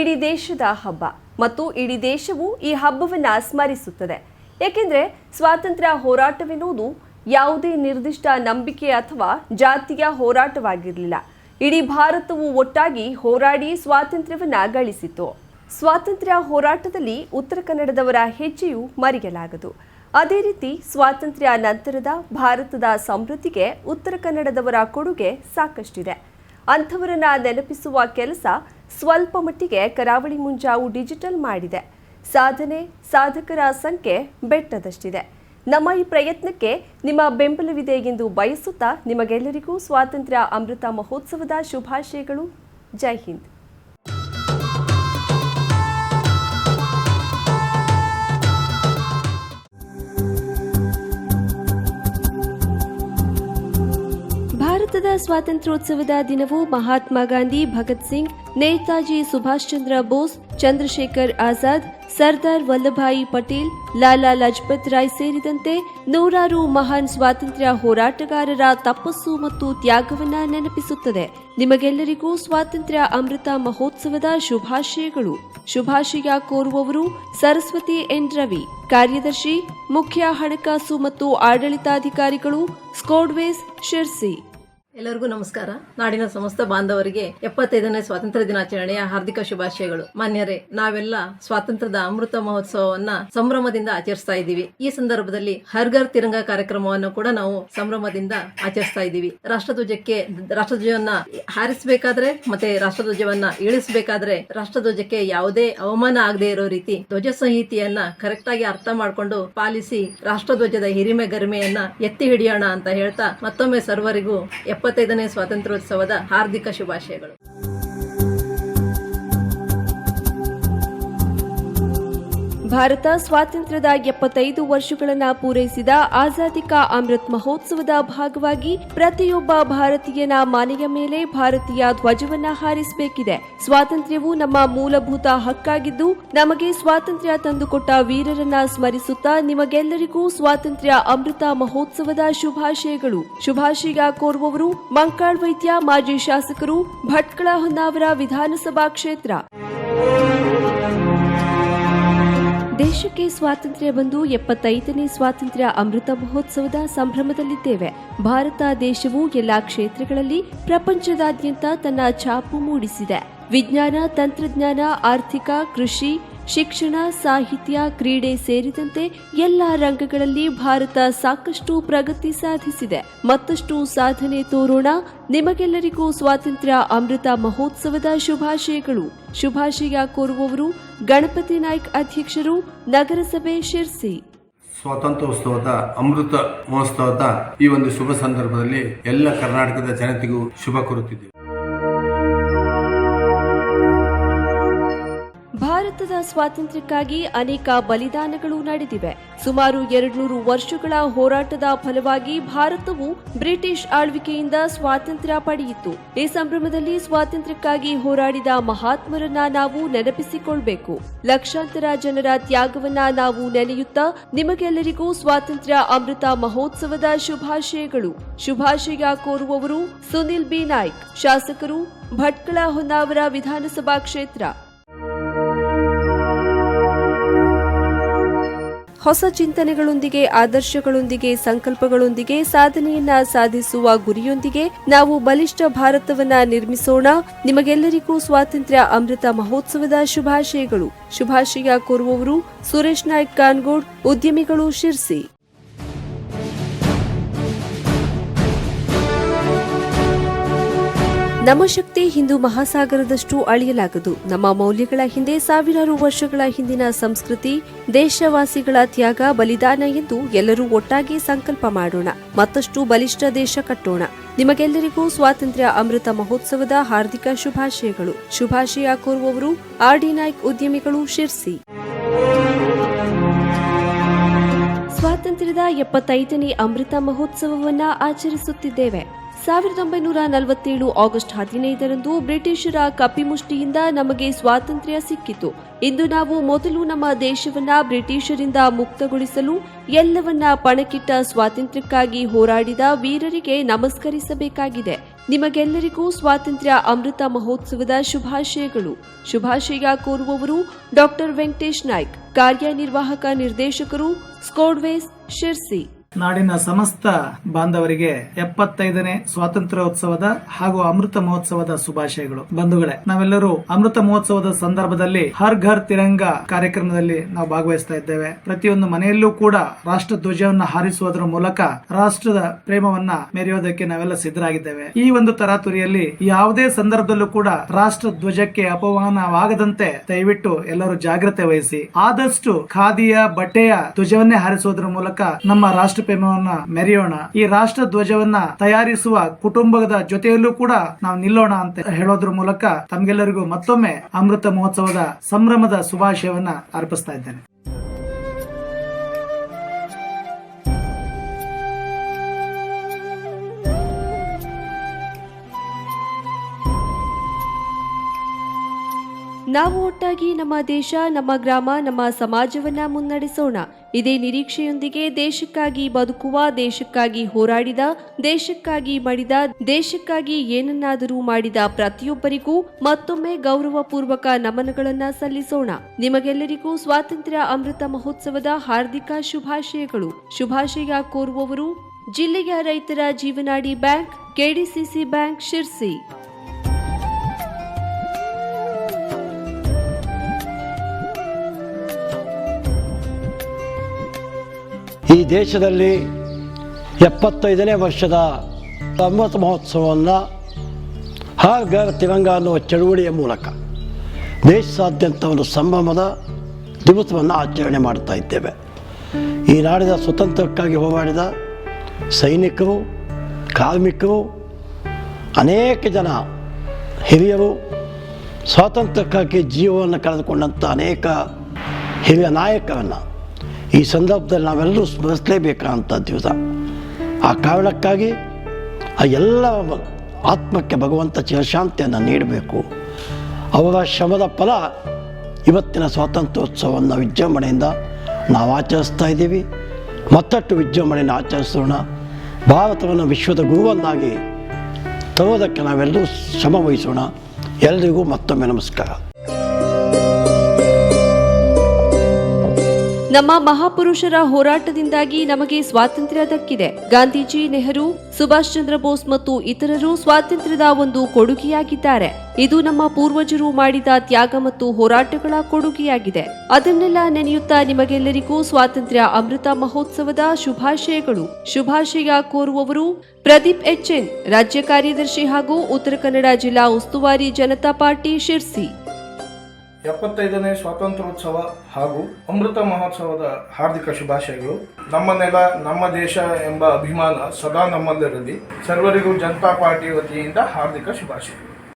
ಇಡೀ ದೇಶದ ಹಬ್ಬ ಮತ್ತು ಇಡೀ ದೇಶವು ಈ ಹಬ್ಬವನ್ನ ಸ್ಮರಿಸುತ್ತದೆ. ಏಕೆಂದರೆ ಸ್ವಾತಂತ್ರ್ಯ ಹೋರಾಟವೆನ್ನುವುದು ಯಾವುದೇ ನಿರ್ದಿಷ್ಟ ನಂಬಿಕೆ ಅಥವಾ ಜಾತಿಯ ಹೋರಾಟವಾಗಿರಲಿಲ್ಲ. ಇಡೀ ಭಾರತವು ಒಟ್ಟಾಗಿ ಹೋರಾಡಿ ಸ್ವಾತಂತ್ರ್ಯವನ್ನ ಗಳಿಸಿತು ಸ್ವಾತಂತ್ರ್ಯ ಹೋರಾಟದಲ್ಲಿ ಉತ್ತರ ಕನ್ನಡದವರ ಹೆಜ್ಜೆಯು ಮರೆಯಲಾಗದು. ಅದೇ ರೀತಿ ಸ್ವಾತಂತ್ರ್ಯ ನಂತರದ ಭಾರತದ ಸಮೃದ್ಧಿಗೆ ಉತ್ತರ ಕನ್ನಡದವರ ಕೊಡುಗೆ ಸಾಕಷ್ಟಿದೆ. ಅಂಥವರನ್ನ ನೆನಪಿಸುವ ಕೆಲಸ ಸ್ವಲ್ಪ ಮಟ್ಟಿಗೆ ಕರಾವಳಿ ಮುಂಜಾವು ಡಿಜಿಟಲ್ ಮಾಡಿದೆ. ಸಾಧನೆ, ಸಾಧಕರ ಸಂಖ್ಯೆ ಬೆಟ್ಟದಷ್ಟಿದೆ. ನಮ್ಮ ಈ ಪ್ರಯತ್ನಕ್ಕೆ ನಿಮ್ಮ ಬೆಂಬಲವಿದೆ ಎಂದು ಬಯಸುತ್ತಾ ನಿಮಗೆಲ್ಲರಿಗೂ ಸ್ವಾತಂತ್ರ್ಯ ಅಮೃತ ಮಹೋತ್ಸವದ ಶುಭಾಶಯಗಳು. ಜೈ ಹಿಂದ್. ಭಾರತದ ಸ್ವಾತಂತ್ರ್ಯೋತ್ಸವದ ದಿನವು ಮಹಾತ್ಮ ಗಾಂಧಿ, ಭಗತ್ ಸಿಂಗ್, ನೇತಾಜಿ ಸುಭಾಷ್ ಚಂದ್ರ ಬೋಸ್, ಚಂದ್ರಶೇಖರ್ ಆಜಾದ್, ಸರ್ದಾರ್ ವಲ್ಲಭಾಯಿ ಪಟೇಲ್, ಲಾಲಾ ಲಜಪತ್ ರಾಯ್ ಸೇರಿದಂತೆ ನೂರಾರು ಮಹಾನ್ ಸ್ವಾತಂತ್ರ್ಯ ಹೋರಾಟಗಾರರ ತಪಸ್ಸು ಮತ್ತು ತ್ಯಾಗವನ್ನ ನೆನಪಿಸುತ್ತದೆ. ನಿಮಗೆಲ್ಲರಿಗೂ ಸ್ವಾತಂತ್ರ್ಯ ಅಮೃತ ಮಹೋತ್ಸವದ ಶುಭಾಶಯಗಳು. ಶುಭಾಶಯ ಕೋರುವವರು ಸರಸ್ವತಿ ಎನ್. ರವಿ. ಕಾರ್ಯದರ್ಶಿ ಮುಖ್ಯ ಹಣಕಾಸು ಮತ್ತು ಆಡಳಿತಾಧಿಕಾರಿಗಳು ಸ್ಕೋಡ್ವೇಸ್ ಶಿರ್ಸಿ. ಎಲ್ಲರಿಗೂ ನಮಸ್ಕಾರ. ನಾಡಿನ ಸಮಸ್ತ ಬಾಂಧವರಿಗೆ ಎಪ್ಪತ್ತೈದನೇ ಸ್ವಾತಂತ್ರ್ಯ ದಿನಾಚರಣೆಯ ಹಾರ್ದಿಕ ಶುಭಾಶಯಗಳು. ಮಾನ್ಯರೇ, ನಾವೆಲ್ಲ ಸ್ವಾತಂತ್ರ್ಯದ ಅಮೃತ ಮಹೋತ್ಸವವನ್ನ ಸಂಭ್ರಮದಿಂದ ಆಚರಿಸ್ತಾ ಇದ್ದೀವಿ. ಈ ಸಂದರ್ಭದಲ್ಲಿ ಹರ್ಗರ್ ತಿರಂಗ ಕಾರ್ಯಕ್ರಮವನ್ನು ಕೂಡ ನಾವು ಸಂಭ್ರಮದಿಂದ ಆಚರಿಸ್ತಾ ಇದ್ದೀವಿ. ರಾಷ್ಟ್ರಧ್ವಜಕ್ಕೆ, ರಾಷ್ಟ್ರಧ್ವಜವನ್ನ ಹಾರಿಸಬೇಕಾದ್ರೆ ಮತ್ತೆ ರಾಷ್ಟ್ರಧ್ವಜವನ್ನ ಇಳಿಸಬೇಕಾದ್ರೆ ರಾಷ್ಟ್ರಧ್ವಜಕ್ಕೆ ಯಾವುದೇ ಅವಮಾನ ಆಗದೆ ಇರೋ ರೀತಿ ಧ್ವಜ ಸಂಹಿತೆಯನ್ನ ಕರೆಕ್ಟ್ ಆಗಿ ಅರ್ಥ ಮಾಡಿಕೊಂಡು ಪಾಲಿಸಿ ರಾಷ್ಟ್ರಧ್ವಜದ ಹಿರಿಮೆ ಗರಿಮೆಯನ್ನ ಎತ್ತಿ ಹಿಡಿಯೋಣ ಅಂತ ಹೇಳ್ತಾ ಮತ್ತೊಮ್ಮೆ ಸರ್ವರಿಗೂ ಎಪ್ಪತ್ತೈದನೇ ಸ್ವಾತಂತ್ರ್ಯೋತ್ಸವದ ಹಾರ್ದಿಕ ಶುಭಾಶಯಗಳು. ಭಾರತ ಸ್ವಾತಂತ್ರ್ಯದ ಎಪ್ಪತ್ತೈದು ವರ್ಷಗಳನ್ನು ಪೂರೈಸಿದ ಆಜಾದಿ ಕಾ ಅಮೃತ್ ಮಹೋತ್ಸವದ ಭಾಗವಾಗಿ ಪ್ರತಿಯೊಬ್ಬ ಭಾರತೀಯನ ಮನೆಯ ಮೇಲೆ ಭಾರತೀಯ ಧ್ವಜವನ್ನ ಹಾರಿಸಬೇಕಿದೆ. ಸ್ವಾತಂತ್ರ್ಯವು ನಮ್ಮ ಮೂಲಭೂತ ಹಕ್ಕಾಗಿದ್ದು, ನಮಗೆ ಸ್ವಾತಂತ್ರ್ಯ ತಂದುಕೊಟ್ಟ ವೀರರನ್ನ ಸ್ಮರಿಸುತ್ತಾ ನಿಮಗೆಲ್ಲರಿಗೂ ಸ್ವಾತಂತ್ರ್ಯ ಅಮೃತ ಮಹೋತ್ಸವದ ಶುಭಾಶಯಗಳು. ಶುಭಾಶಯ ಕೋರುವವರು ಮಂಕಾಳ್ ವೈದ್ಯ, ಮಾಜಿ ಶಾಸಕರು ಭಟ್ಕಳ ಹೊನ್ನಾವರ ವಿಧಾನಸಭಾ ಕ್ಷೇತ್ರ. ದೇಶಕ್ಕೆ ಸ್ವಾತಂತ್ರ್ಯ ಬಂದು ಎಪ್ಪತ್ತೈದನೇ ಸ್ವಾತಂತ್ರ್ಯ ಅಮೃತ ಮಹೋತ್ಸವದ ಸಂಭ್ರಮದಲ್ಲಿದ್ದೇವೆ. ಭಾರತ ದೇಶವು ಎಲ್ಲಾ ಕ್ಷೇತ್ರಗಳಲ್ಲಿ ಪ್ರಪಂಚದಾದ್ಯಂತ ತನ್ನ ಛಾಪು ಮೂಡಿಸಿದೆ. ವಿಜ್ಞಾನ, ತಂತ್ರಜ್ಞಾನ, ಆರ್ಥಿಕ, ಕೃಷಿ, ಶಿಕ್ಷಣ, ಸಾಹಿತ್ಯ, ಕ್ರೀಡೆ ಸೇರಿದಂತೆ ಎಲ್ಲ ರಂಗಗಳಲ್ಲಿ ಭಾರತ ಸಾಕಷ್ಟು ಪ್ರಗತಿ ಸಾಧಿಸಿದೆ. ಮತ್ತಷ್ಟು ಸಾಧನೆ ತೋರೋಣ ನಿಮಗೆಲ್ಲರಿಗೂ ಸ್ವಾತಂತ್ರ್ಯ ಅಮೃತ ಮಹೋತ್ಸವದ ಶುಭಾಶಯಗಳು. ಶುಭಾಶಯ ಕೋರುವವರು ಗಣಪತಿ ನಾಯ್ಕ ಅಧ್ಯಕ್ಷರು ನಗರಸಭೆ ಶಿರ್ಸಿ. ಸ್ವಾತಂತ್ರ್ಯೋತ್ಸವದ ಅಮೃತ ಮಹೋತ್ಸವದ ಈ ಒಂದು ಶುಭ ಸಂದರ್ಭದಲ್ಲಿ ಎಲ್ಲ ಕರ್ನಾಟಕದ ಜನತೆಗೂ ಶುಭ ಕೋರುತ್ತಿದ್ದೇವೆ. ಸ್ವಾತಂತ್ರ್ಯಕ್ಕಾಗಿ ಅನೇಕ ಬಲಿದಾನಗಳು ನಡೆದಿವೆ. ಸುಮಾರು ಎರಡ್ನೂರು ವರ್ಷಗಳ ಹೋರಾಟದ ಫಲವಾಗಿ ಭಾರತವು ಬ್ರಿಟಿಷ್ ಆಳ್ವಿಕೆಯಿಂದ ಸ್ವಾತಂತ್ರ್ಯ ಪಡೆಯಿತು. ಈ ಸಂಭ್ರಮದಲ್ಲಿ ಸ್ವಾತಂತ್ರ್ಯಕ್ಕಾಗಿ ಹೋರಾಡಿದ ಮಹಾತ್ಮರನ್ನ ನಾವು ನೆನಪಿಸಿಕೊಳ್ಬೇಕು. ಲಕ್ಷಾಂತರ ಜನರ ತ್ಯಾಗವನ್ನ ನಾವು ನೆನೆಯುತ್ತಾ ನಿಮಗೆಲ್ಲರಿಗೂ ಸ್ವಾತಂತ್ರ್ಯ ಅಮೃತ ಮಹೋತ್ಸವದ ಶುಭಾಶಯಗಳು. ಶುಭಾಶಯ ಕೋರುವವರು ಸುನಿಲ್ ಬಿ. ನಾಯ್ಕ್, ಶಾಸಕರು ಭಟ್ಕಳ ಹೊನ್ನಾವರ ವಿಧಾನಸಭಾ ಕ್ಷೇತ್ರ. ಹೊಸ ಚಿಂತನೆಗಳೊಂದಿಗೆ, ಆದರ್ಶಗಳೊಂದಿಗೆ, ಸಂಕಲ್ಪಗಳೊಂದಿಗೆ ಸಾಧನೆಯನ್ನ ಸಾಧಿಸುವ ಗುರಿಯೊಂದಿಗೆ ನಾವು ಬಲಿಷ್ಠ ಭಾರತವನ್ನ ನಿರ್ಮಿಸೋಣ. ನಿಮಗೆಲ್ಲರಿಗೂ ಸ್ವಾತಂತ್ರ್ಯ ಅಮೃತ ಮಹೋತ್ಸವದ ಶುಭಾಶಯಗಳು. ಶುಭಾಶಯ ಕೋರುವವರು ಸುರೇಶ್ ನಾಯ್ಕ್ ಕಾನ್ಗೋಡ್, ಉದ್ಯಮಿಗಳು ಶಿರ್ಸಿ. ನಮ್ಮ ಶಕ್ತಿ ಹಿಂದೂ ಮಹಾಸಾಗರದಷ್ಟು ಅಳಿಯಲಾಗದು. ನಮ್ಮ ಮೌಲ್ಯಗಳ ಹಿಂದೆ ಸಾವಿರಾರು ವರ್ಷಗಳ ಹಿಂದಿನ ಸಂಸ್ಕೃತಿ, ದೇಶವಾಸಿಗಳ ತ್ಯಾಗ, ಬಲಿದಾನ ಎಂದು ಎಲ್ಲರೂ ಒಟ್ಟಾಗಿ ಸಂಕಲ್ಪ ಮಾಡೋಣ. ಮತ್ತಷ್ಟು ಬಲಿಷ್ಠ ದೇಶ ಕಟ್ಟೋಣ. ನಿಮಗೆಲ್ಲರಿಗೂ ಸ್ವಾತಂತ್ರ್ಯ ಅಮೃತ ಮಹೋತ್ಸವದ ಹಾರ್ದಿಕ ಶುಭಾಶಯಗಳು. ಶುಭಾಶಯ ಕೋರುವವರು ಆರ್ ಡಿ ನಾಯ್ಕ್ ಉದ್ಯಮಿಗಳು ಶಿರ್ಸಿ. ಸ್ವಾತಂತ್ರ್ಯದ ಎಪ್ಪತ್ತೈದನೇ ಅಮೃತ ಮಹೋತ್ಸವವನ್ನ ಆಚರಿಸುತ್ತಿದ್ದೇವೆ. ಸಾವಿರದ ಒಂಬೈನೂರ ನಲವತ್ತೇಳು ಆಗಸ್ಟ್ ಹದಿನೈದರಂದು ಬ್ರಿಟಿಷರ ಕಪಿಮುಷ್ಟಿಯಿಂದ ನಮಗೆ ಸ್ವಾತಂತ್ರ್ಯ ಸಿಕ್ಕಿತು. ಇಂದು ನಾವು ಮೊದಲು ನಮ್ಮ ದೇಶವನ್ನ ಬ್ರಿಟಿಷರಿಂದ ಮುಕ್ತಗೊಳಿಸಲು ಎಲ್ಲವನ್ನ ಪಣಕ್ಕಿಟ್ಟ ಸ್ವಾತಂತ್ರ್ಯಕ್ಕಾಗಿ ಹೋರಾಡಿದ ವೀರರಿಗೆ ನಮಸ್ಕರಿಸಬೇಕಾಗಿದೆ. ನಿಮಗೆಲ್ಲರಿಗೂ ಸ್ವಾತಂತ್ರ್ಯ ಅಮೃತ ಮಹೋತ್ಸವದ ಶುಭಾಶಯಗಳು. ಶುಭಾಶಯ ಕೋರುವವರು ಡಾಕ್ಟರ್ ವೆಂಕಟೇಶ್ ನಾಯ್ಕ್, ಕಾರ್ಯನಿರ್ವಾಹಕ ನಿರ್ದೇಶಕರು ಸ್ಕೋಡ್ವೇಸ್ ಶಿರ್ಸಿ. ನಾಡಿನ ಸಮಸ್ತ ಬಾಂಧವರಿಗೆ ಎಪ್ಪತ್ತೈದನೇ ಸ್ವಾತಂತ್ರ್ಯೋತ್ಸವದ ಹಾಗೂ ಅಮೃತ ಮಹೋತ್ಸವದ ಶುಭಾಶಯಗಳು. ಬಂಧುಗಳೇ, ನಾವೆಲ್ಲರೂ ಅಮೃತ ಮಹೋತ್ಸವದ ಸಂದರ್ಭದಲ್ಲಿ ಹರ್ ಘರ್ ತಿರಂಗ ಕಾರ್ಯಕ್ರಮದಲ್ಲಿ ನಾವು ಭಾಗವಹಿಸ್ತಾ ಇದ್ದೇವೆ. ಪ್ರತಿಯೊಂದು ಮನೆಯಲ್ಲೂ ಕೂಡ ರಾಷ್ಟ್ರ ಧ್ವಜವನ್ನ ಹಾರಿಸುವುದರ ಮೂಲಕ ರಾಷ್ಟ್ರದ ಪ್ರೇಮವನ್ನ ಮೆರೆಯೋದಕ್ಕೆ ನಾವೆಲ್ಲ ಸಿದ್ಧರಾಗಿದ್ದೇವೆ. ಈ ಒಂದು ತರಾತುರಿಯಲ್ಲಿ ಯಾವುದೇ ಸಂದರ್ಭದಲ್ಲೂ ಕೂಡ ರಾಷ್ಟ್ರ ಧ್ವಜಕ್ಕೆ ಅಪಮಾನವಾಗದಂತೆ ದಯವಿಟ್ಟು ಎಲ್ಲರೂ ಜಾಗ್ರತೆ ವಹಿಸಿ. ಆದಷ್ಟು ಖಾದಿಯ ಬಟ್ಟೆಯ ಧ್ವಜವನ್ನೇ ಹಾರಿಸುವುದರ ಮೂಲಕ ನಮ್ಮ ರಾಷ್ಟ್ರ ಪ್ರೇಮವನ್ನ ಮೆರೆಯೋಣ. ಈ ರಾಷ್ಟ್ರ ಧ್ವಜವನ್ನ ತಯಾರಿಸುವ ಕುಟುಂಬದ ಜೊತೆಯಲ್ಲೂ ಕೂಡ ನಾವು ನಿಲ್ಲೋಣ ಅಂತ ಹೇಳೋದ್ರ ಮೂಲಕ ತಮ್ಗೆಲ್ಲರಿಗೂ ಮತ್ತೊಮ್ಮೆ ಅಮೃತ ಮಹೋತ್ಸವದ ಸಂಭ್ರಮದ ಶುಭಾಶಯವನ್ನ ಅರ್ಪಿಸ್ತಾ ಇದ್ದೇನೆ. ನಾವು ಒಟ್ಟಾಗಿ ನಮ್ಮ ದೇಶ, ನಮ್ಮ ಗ್ರಾಮ, ನಮ್ಮ ಸಮಾಜವನ್ನ ಮುನ್ನಡೆಸೋಣ. ಇದೇ ನಿರೀಕ್ಷೆಯೊಂದಿಗೆ ದೇಶಕ್ಕಾಗಿ ಬದುಕುವ, ದೇಶಕ್ಕಾಗಿ ಹೋರಾಡಿದ, ದೇಶಕ್ಕಾಗಿ ಮಡಿದ, ದೇಶಕ್ಕಾಗಿ ಏನನ್ನಾದರೂ ಮಾಡಿದ ಪ್ರತಿಯೊಬ್ಬರಿಗೂ ಮತ್ತೊಮ್ಮೆ ಗೌರವಪೂರ್ವಕ ನಮನಗಳನ್ನ ಸಲ್ಲಿಸೋಣ. ನಿಮಗೆಲ್ಲರಿಗೂ ಸ್ವಾತಂತ್ರ್ಯ ಅಮೃತ ಮಹೋತ್ಸವದ ಹಾರ್ದಿಕ ಶುಭಾಶಯಗಳು. ಶುಭಾಶಯ ಕೋರುವವರು ಜಿಲ್ಲೆಯ ರೈತರ ಜೀವನಾಡಿ ಬ್ಯಾಂಕ್, ಕೆಡಿಸಿಸಿ ಬ್ಯಾಂಕ್, ಶಿರ್ಸಿ. ದೇಶದಲ್ಲಿ ಎಪ್ಪತ್ತೈದನೇ ವರ್ಷದ ಅಮೃತ ಮಹೋತ್ಸವವನ್ನು ಹರ್ ಘರ್ ತಿರಂಗ ಅನ್ನುವ ಚಳುವಳಿಯ ಮೂಲಕ ದೇಶಾದ್ಯಂತ ಒಂದು ಸಂಭ್ರಮದ ದಿವಸವನ್ನು ಆಚರಣೆ ಮಾಡ್ತಾ ಇದ್ದೇವೆ. ಈ ನಾಡಿನ ಸ್ವತಂತ್ರಕ್ಕಾಗಿ ಹೋರಾಡಿದ ಸೈನಿಕರು, ಕಾರ್ಮಿಕರು, ಅನೇಕ ಜನ ಹಿರಿಯರು ಸ್ವಾತಂತ್ರ್ಯಕ್ಕಾಗಿ ಜೀವವನ್ನು ಕಳೆದುಕೊಂಡಂಥ ಅನೇಕ ಹಿರಿಯ ನಾಯಕರನ್ನು ಈ ಸಂದರ್ಭದಲ್ಲಿ ನಾವೆಲ್ಲರೂ ಸ್ಮರಿಸಲೇಬೇಕಾದಂಥ ದಿವಸ. ಆ ಕಾರಣಕ್ಕಾಗಿ ಆ ಎಲ್ಲ ಆತ್ಮಕ್ಕೆ ಭಗವಂತ ಚಿರಶಾಂತಿಯನ್ನು ನೀಡಬೇಕು. ಅವರ ಶ್ರಮದ ಫಲ ಇವತ್ತಿನ ಸ್ವಾತಂತ್ರ್ಯೋತ್ಸವವನ್ನು ವಿಜೃಂಭಣೆಯಿಂದ ನಾವು ಆಚರಿಸ್ತಾ ಇದ್ದೀವಿ. ಮತ್ತಷ್ಟು ವಿಜೃಂಭಣೆಯನ್ನು ಆಚರಿಸೋಣ. ಭಾರತವನ್ನು ವಿಶ್ವದ ಗುರುವನ್ನಾಗಿ ತರೋದಕ್ಕೆ ನಾವೆಲ್ಲರೂ ಶ್ರಮ ವಹಿಸೋಣ. ಎಲ್ಲರಿಗೂ ಮತ್ತೊಮ್ಮೆ ನಮಸ್ಕಾರ. ನಮ್ಮ ಮಹಾಪುರುಷರ ಹೋರಾಟದಿಂದಾಗಿ ನಮಗೆ ಸ್ವಾತಂತ್ರ್ಯ ದಕ್ಕಿದೆ. ಗಾಂಧೀಜಿ, ನೆಹರು, ಸುಭಾಷ್ ಚಂದ್ರ ಬೋಸ್ ಮತ್ತು ಇತರರು ಸ್ವಾತಂತ್ರ್ಯದ ಒಂದು ಕೊಡುಗೆಯಾಗಿದ್ದಾರೆ. ಇದು ನಮ್ಮ ಪೂರ್ವಜರು ಮಾಡಿದ ತ್ಯಾಗ ಮತ್ತು ಹೋರಾಟಗಳ ಕೊಡುಗೆಯಾಗಿದೆ. ಅದನ್ನೆಲ್ಲ ನೆನೆಯುತ್ತಾ ನಿಮಗೆಲ್ಲರಿಗೂ ಸ್ವಾತಂತ್ರ್ಯ ಅಮೃತ ಮಹೋತ್ಸವದ ಶುಭಾಶಯಗಳು. ಶುಭಾಶಯ ಕೋರುವವರು ಪ್ರದೀಪ್ ಎಚ್ಎನ್ ರಾಜ್ಯ ಕಾರ್ಯದರ್ಶಿ ಹಾಗೂ ಉತ್ತರ ಕನ್ನಡ ಜಿಲ್ಲಾ ಉಸ್ತುವಾರಿ ಜನತಾ ಪಾರ್ಟಿ ಶಿರ್ಸಿ. ಎಪ್ಪತ್ತೈದನೇ ಸ್ವಾತಂತ್ರ್ಯೋತ್ಸವ ಹಾಗೂ ಅಮೃತ ಮಹೋತ್ಸವದ ಹಾರ್ದಿಕ ಶುಭಾಶಯಗಳು. ನಮ್ಮ ನೆಲ, ನಮ್ಮ ದೇಶ ಎಂಬ ಅಭಿಮಾನ ಸದಾ ನಮ್ಮಲ್ಲಿರಲಿ. ಸರ್ವರಿಗೂ ಜನತಾ ಪಾರ್ಟಿ ವತಿಯಿಂದ ಹಾರ್ದಿಕ ಶುಭಾಶಯಗಳು.